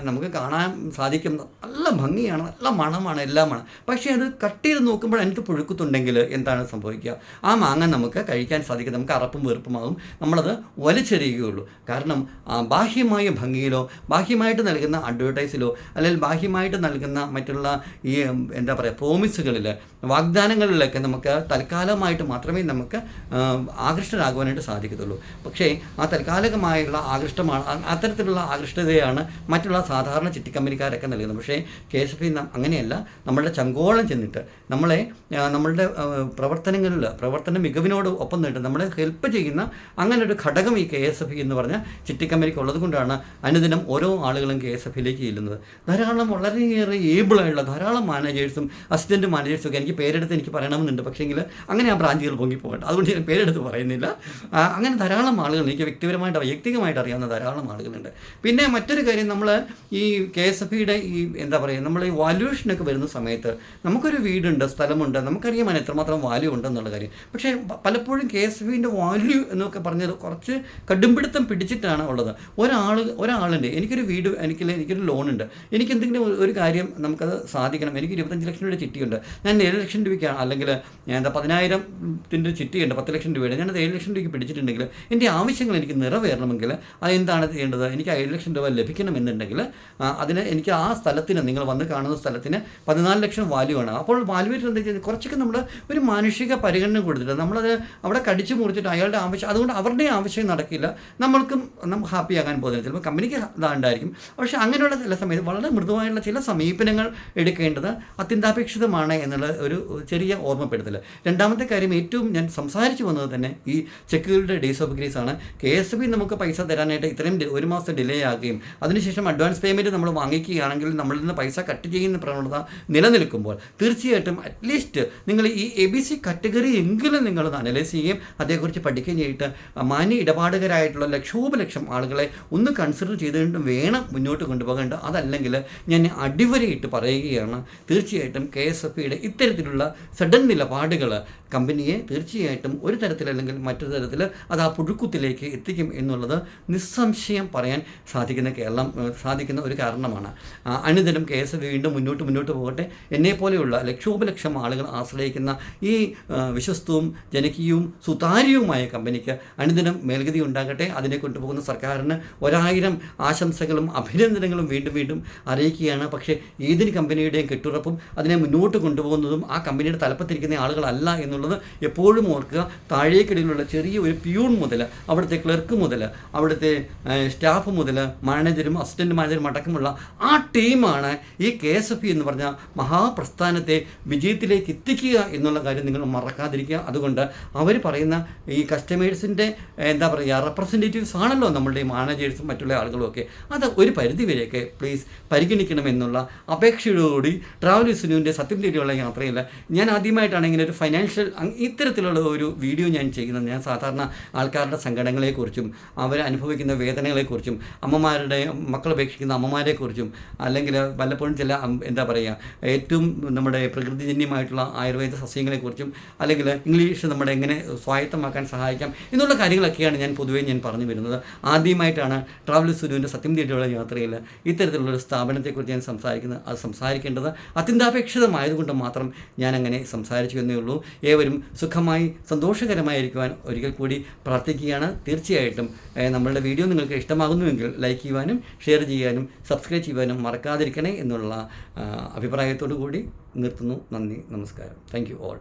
നമുക്ക് കാണാൻ സാധിക്കും നല്ല ഭംഗിയാണ് നല്ല മണമാണ് എല്ലാമാണ്. പക്ഷേ അത് കട്ട് ചെയ്ത് നോക്കുമ്പോൾ അതിനകത്ത് പുഴുക്കുത്തുണ്ടെങ്കിൽ എന്താണ് സംഭവിക്കുക? ആ മാങ്ങ നമുക്ക് കഴിക്കാൻ സാധിക്കും നമുക്ക് അറപ്പും വെറുപ്പുമാകും നമ്മളത് വലിച്ചെറിയുകയുള്ളൂ. കാരണം ബാഹ്യമായ ഭംഗിയിലോ ബാഹ്യമായിട്ട് നൽകുന്ന അഡ്വർടൈസിലോ അല്ലെങ്കിൽ ബാഹ്യമായിട്ട് നൽകുന്ന മറ്റുള്ള ഈ എന്താ പറയുക പ്രോമിസുകളിൽ വാഗ്ദാനങ്ങളിലൊക്കെ നമുക്ക് തൽക്കാലമായിട്ട് മാത്രമേ നമുക്ക് ആകൃഷ്ടരാകുവാനായിട്ട് സാധിക്കത്തുള്ളൂ. പക്ഷേ ആ തൽക്കാലികമായുള്ള ആകൃഷ്ടമാണ് അത്തരത്തിലുള്ള ആകൃഷ്ടതയാണ് മറ്റുള്ള സാധാരണ ചിട്ടിക്കമ്പനിക്കാരൊക്കെ നൽകുന്നത്. പക്ഷേ കെ എസ് എഫ് അങ്ങനെയല്ല നമ്മളുടെ ചങ്കോളം ചെന്നിട്ട് നമ്മളെ നമ്മളുടെ പ്രവർത്തനങ്ങളിൽ പ്രവർത്തന മികവിനോട് ഒപ്പം നിന്നിട്ട് നമ്മളെ ഹെൽപ്പ് ചെയ്യുന്ന അങ്ങനെ ഒരു ഘടകം ഈ കെ എസ് എഫ് എന്ന് പറഞ്ഞ ചിട്ടിക്കമ്പനിക്ക് ഉള്ളത് കൊണ്ടാണ് അനുദിനം ഓരോ ആളുകളും കെ എസ് എഫിലേക്ക് ചെല്ലുന്നത്. ധാരാളം വളരെയേറെ ഏബിളായുള്ള ധാരാളം മാനേജേഴ്സും അസിസ്റ്റന്റ് മാനേജേഴ്സും ഒക്കെ എനിക്ക് പേരെടുത്ത് എനിക്ക് പറയണമെന്നുണ്ട്. പക്ഷേ പറ്റുമെങ്കിൽ അങ്ങനെ ആ ബ്രാഞ്ചുകൾ പൊങ്ങി പോകട്ടെ അതുകൊണ്ട് ഞാൻ പേരെടുത്ത് പറയുന്നില്ല. അങ്ങനെ ധാരാളം ആളുകൾ എനിക്ക് വ്യക്തിപരമായിട്ട് വ്യക്തികമായിട്ട് അറിയാവുന്ന ധാരാളം ആളുകളുണ്ട്. പിന്നെ മറ്റൊരു കാര്യം നമ്മൾ ഈ കെ എസ് എഫ് ഇയുടെ ഈ എന്താ പറയുക നമ്മൾ ഈ വാല്യൂഷനൊക്കെ വരുന്ന സമയത്ത് നമുക്കൊരു വീടുണ്ട് സ്ഥലമുണ്ട് നമുക്കറിയാം അതിന് എത്രമാത്രം വാല്യൂ ഉണ്ടെന്നുള്ള കാര്യം. പക്ഷേ പലപ്പോഴും കെ എസ് എഫ് ഇന്റെ വാല്യൂ എന്നൊക്കെ പറഞ്ഞത് കുറച്ച് കടുംപിടുത്തം പിടിച്ചിട്ടാണ് ഉള്ളത്. ഒരാൾ ഒരാളുണ്ട് എനിക്കൊരു വീട് എനിക്ക് എനിക്കൊരു ലോണുണ്ട് എനിക്ക് എന്തെങ്കിലും ഒരു- കാര്യം നമുക്കത് സാധിക്കണം. എനിക്ക് ഇരുപത്തഞ്ച് ലക്ഷം രൂപയുടെ ചിട്ടിയുണ്ട്. ഞാൻ ഏഴ് ലക്ഷം രൂപയ്ക്കാണ് അല്ലെങ്കിൽ എന്താ പതിനായിരത്തിന്റെ ചിട്ടിയുണ്ട് പത്ത് ലക്ഷം രൂപയുടെ. ഞാനത് ഏഴ് ലക്ഷം രൂപയ്ക്ക് പിടിച്ചിട്ടുണ്ടെങ്കിൽ എന്റെ ആവശ്യങ്ങൾ എനിക്ക് നിറവേറണമെങ്കിൽ അതെന്താണ് ചെയ്യേണ്ടത്? എനിക്ക് ഏഴ് ലക്ഷം രൂപ ലഭിക്കണമെന്നുണ്ടെങ്കിൽ അതിന് എനിക്ക് ആ സ്ഥലത്തിന് നിങ്ങൾ വന്ന് കാണുന്ന സ്ഥലത്തിന് പതിനാല് ലക്ഷം വാല്യൂ ആണ് അപ്പോൾ വാല്യൂറ്റ് എന്താ ചെയ്യുന്നത് കുറച്ചൊക്കെ നമ്മൾ ഒരു മാനുഷിക പരിഗണന കൊടുത്തിട്ട് നമ്മളത് അവിടെ കടിച്ചു മുറിച്ചിട്ട് അയാളുടെ ആവശ്യം അതുകൊണ്ട് അവരുടെ ആവശ്യം നടക്കില്ല. നമ്മൾക്കും നമുക്ക് ഹാപ്പി ആകാൻ പോകുന്നില്ല. ചിലപ്പോൾ കമ്പനിക്ക് ഇതാണ്ടായിരിക്കും. പക്ഷേ അങ്ങനെയുള്ള ചില സമയത്ത് വളരെ മൃദുവായുള്ള ചില സമീപനങ്ങൾ എടുക്കേണ്ടത് അത്യന്താപേക്ഷിതമാണ് എന്നുള്ള ഒരു ചെറിയ ഓർമ്മപ്പെടുത്തൽ രണ്ടാമത്തെ കാര്യം ഏറ്റവും ഞാൻ സംസാരിച്ചു വന്നത് തന്നെ ഈ ചെക്കുകളുടെ ഡേയ്സ് ഓഫ് ഗ്രീസ് ആണ്. കെ എസ് ബി നമുക്ക് പൈസ തരാനായിട്ട് ഇത്രയും ഒരു മാസം ഡിലേ ആകുകയും അതിനുശേഷം അഡ്വാൻസ് പേയ്മെന്റ് നമ്മൾ വാങ്ങിക്കുകയാണെങ്കിൽ നമ്മളിൽ നിന്ന് പൈസ കട്ട് ചെയ്യുന്ന പ്രവണത നിലനിൽക്കുമ്പോൾ തീർച്ചയായിട്ടും അറ്റ്ലീസ്റ്റ് നിങ്ങൾ ഈ എ ബി സി കാറ്റഗറി എങ്കിലും നിങ്ങൾ അനലൈസ് ചെയ്യുകയും അതേക്കുറിച്ച് പഠിക്കുകയും ചെയ്തിട്ട് മാന്യ ഇടപാടുകാരായിട്ടുള്ള ലക്ഷോപലക്ഷം ആളുകളെ ഒന്ന് കൺസിഡർ ചെയ്തുകൊണ്ട് വേണം മുന്നോട്ട് കൊണ്ടുപോകേണ്ടത്. അതല്ലെങ്കിൽ ഞാൻ അടിവരയിട്ട് പറയുകയാണ് തീർച്ചയായിട്ടും കെ എസ് എഫ് ഇത്തരത്തിലുള്ള സഡൻ 这个呢 കമ്പനിയെ തീർച്ചയായിട്ടും ഒരു തരത്തിലല്ലെങ്കിൽ മറ്റൊരു തരത്തിൽ അത് ആ പുഴുക്കുത്തിലേക്ക് എത്തിക്കും എന്നുള്ളത് നിസ്സംശയം പറയാൻ സാധിക്കുന്ന കേരളം സാധിക്കുന്ന ഒരു കാരണമാണ്. അനുദിനം കേസ് വീണ്ടും മുന്നോട്ട് മുന്നോട്ട് പോകട്ടെ. എന്നെപ്പോലെയുള്ള ലക്ഷോപലക്ഷം ആളുകൾ ആശ്രയിക്കുന്ന ഈ വിശ്വസ്തവും ജനകീയവും സുതാര്യവുമായ കമ്പനിക്ക് അനുദിനം മേൽഗതി ഉണ്ടാകട്ടെ. അതിനെ കൊണ്ടുപോകുന്ന സർക്കാരിന് ഒരായിരം ആശംസകളും അഭിനന്ദനങ്ങളും വീണ്ടും വീണ്ടും അറിയിക്കുകയാണ്. പക്ഷേ ഏതൊരു കമ്പനിയുടെയും കെട്ടുറപ്പും അതിനെ മുന്നോട്ട് കൊണ്ടുപോകുന്നതും ആ കമ്പനിയുടെ തലപ്പത്തിരിക്കുന്ന ആളുകളല്ല എന്നുള്ളത് എപ്പോഴും ഓർക്കുക താഴേക്കിടയിലുള്ള ചെറിയ ഒരു പ്യൂൺ മുതൽ അവിടുത്തെ ക്ലർക്ക് മുതൽ അവിടുത്തെ സ്റ്റാഫ് മുതൽ മാനേജരും അസിസ്റ്റന്റ് മാനേജരും അടക്കമുള്ള ആ ടീമാണ് ഈ കെ എസ് എഫ് എന്ന് പറഞ്ഞ മഹാപ്രസ്ഥാനത്തെ വിജയത്തിലേക്ക് എത്തിക്കുക എന്നുള്ള കാര്യം നിങ്ങൾ മറക്കാതിരിക്കുക. അതുകൊണ്ട് അവർ പറയുന്ന ഈ കസ്റ്റമേഴ്സിന്റെ എന്താ പറയുക റെപ്രസെന്റേറ്റീവ്സ് ആണല്ലോ നമ്മളുടെ മാനേജേഴ്സും മറ്റുള്ള ആളുകളും ഒക്കെ. അത് ഒരു പരിധിവരെയൊക്കെ പ്ലീസ് പരിഗണിക്കണമെന്നുള്ള അപേക്ഷയോടുകൂടി ട്രാവൽ യൂസിനുവിന്റെ സത്യം തേടിയുള്ള യാത്രയിൽ ഞാൻ ആദ്യമായിട്ടാണ് ഇങ്ങനെ ഒരു ഫൈനാൻഷ്യൽ ഇത്തരത്തിലുള്ള ഒരു വീഡിയോ ഞാൻ ചെയ്യുന്നത് ഞാൻ സാധാരണ ആൾക്കാരുടെ സങ്കടങ്ങളെക്കുറിച്ചും അവർ അനുഭവിക്കുന്ന വേദനകളെക്കുറിച്ചും അമ്മമാരുടെ മക്കൾ ഉപേക്ഷിക്കുന്ന അമ്മമാരെക്കുറിച്ചും അല്ലെങ്കിൽ വല്ലപ്പോഴും ചില എന്താ പറയുക ഏറ്റവും നമ്മുടെ പ്രകൃതിജന്യമായിട്ടുള്ള ആയുർവേദ സസ്യങ്ങളെക്കുറിച്ചും അല്ലെങ്കിൽ ഇംഗ്ലീഷ് നമ്മുടെ എങ്ങനെ സ്വായത്തമാക്കാൻ സഹായിക്കാം എന്നുള്ള കാര്യങ്ങളൊക്കെയാണ് ഞാൻ പൊതുവേ ഞാൻ പറഞ്ഞു വരുന്നത്. ആദ്യമായിട്ടാണ് ട്രാവൽ സുരുവിന്റെ സത്യം തേടിയുള്ള യാത്രയിൽ ഇത്തരത്തിലുള്ള സ്ഥാപനത്തെക്കുറിച്ച് ഞാൻ സംസാരിക്കുന്നത് അത് സംസാരിക്കേണ്ടത് അത്യന്താപേക്ഷിതമായതുകൊണ്ട് മാത്രം ഞാൻ അങ്ങനെ സംസാരിച്ചു എന്നേ ഉള്ളൂ. ഏവരും സുഖമായി സന്തോഷകരമായിരിക്കുവാൻ ഒരിക്കൽ കൂടി പ്രാർത്ഥിക്കുകയാണ്. തീർച്ചയായിട്ടും നമ്മളുടെ വീഡിയോ നിങ്ങൾക്ക് ഇഷ്ടമാകുന്നുവെങ്കിൽ ലൈക്ക് ചെയ്യുവാനും ഷെയർ ചെയ്യാനും സബ്സ്ക്രൈബ് ചെയ്യുവാനും മറക്കാതിരിക്കണേ എന്നുള്ള അഭിപ്രായത്തോടു കൂടി നിർത്തുന്നു. നന്ദി നമസ്കാരം. Thank you all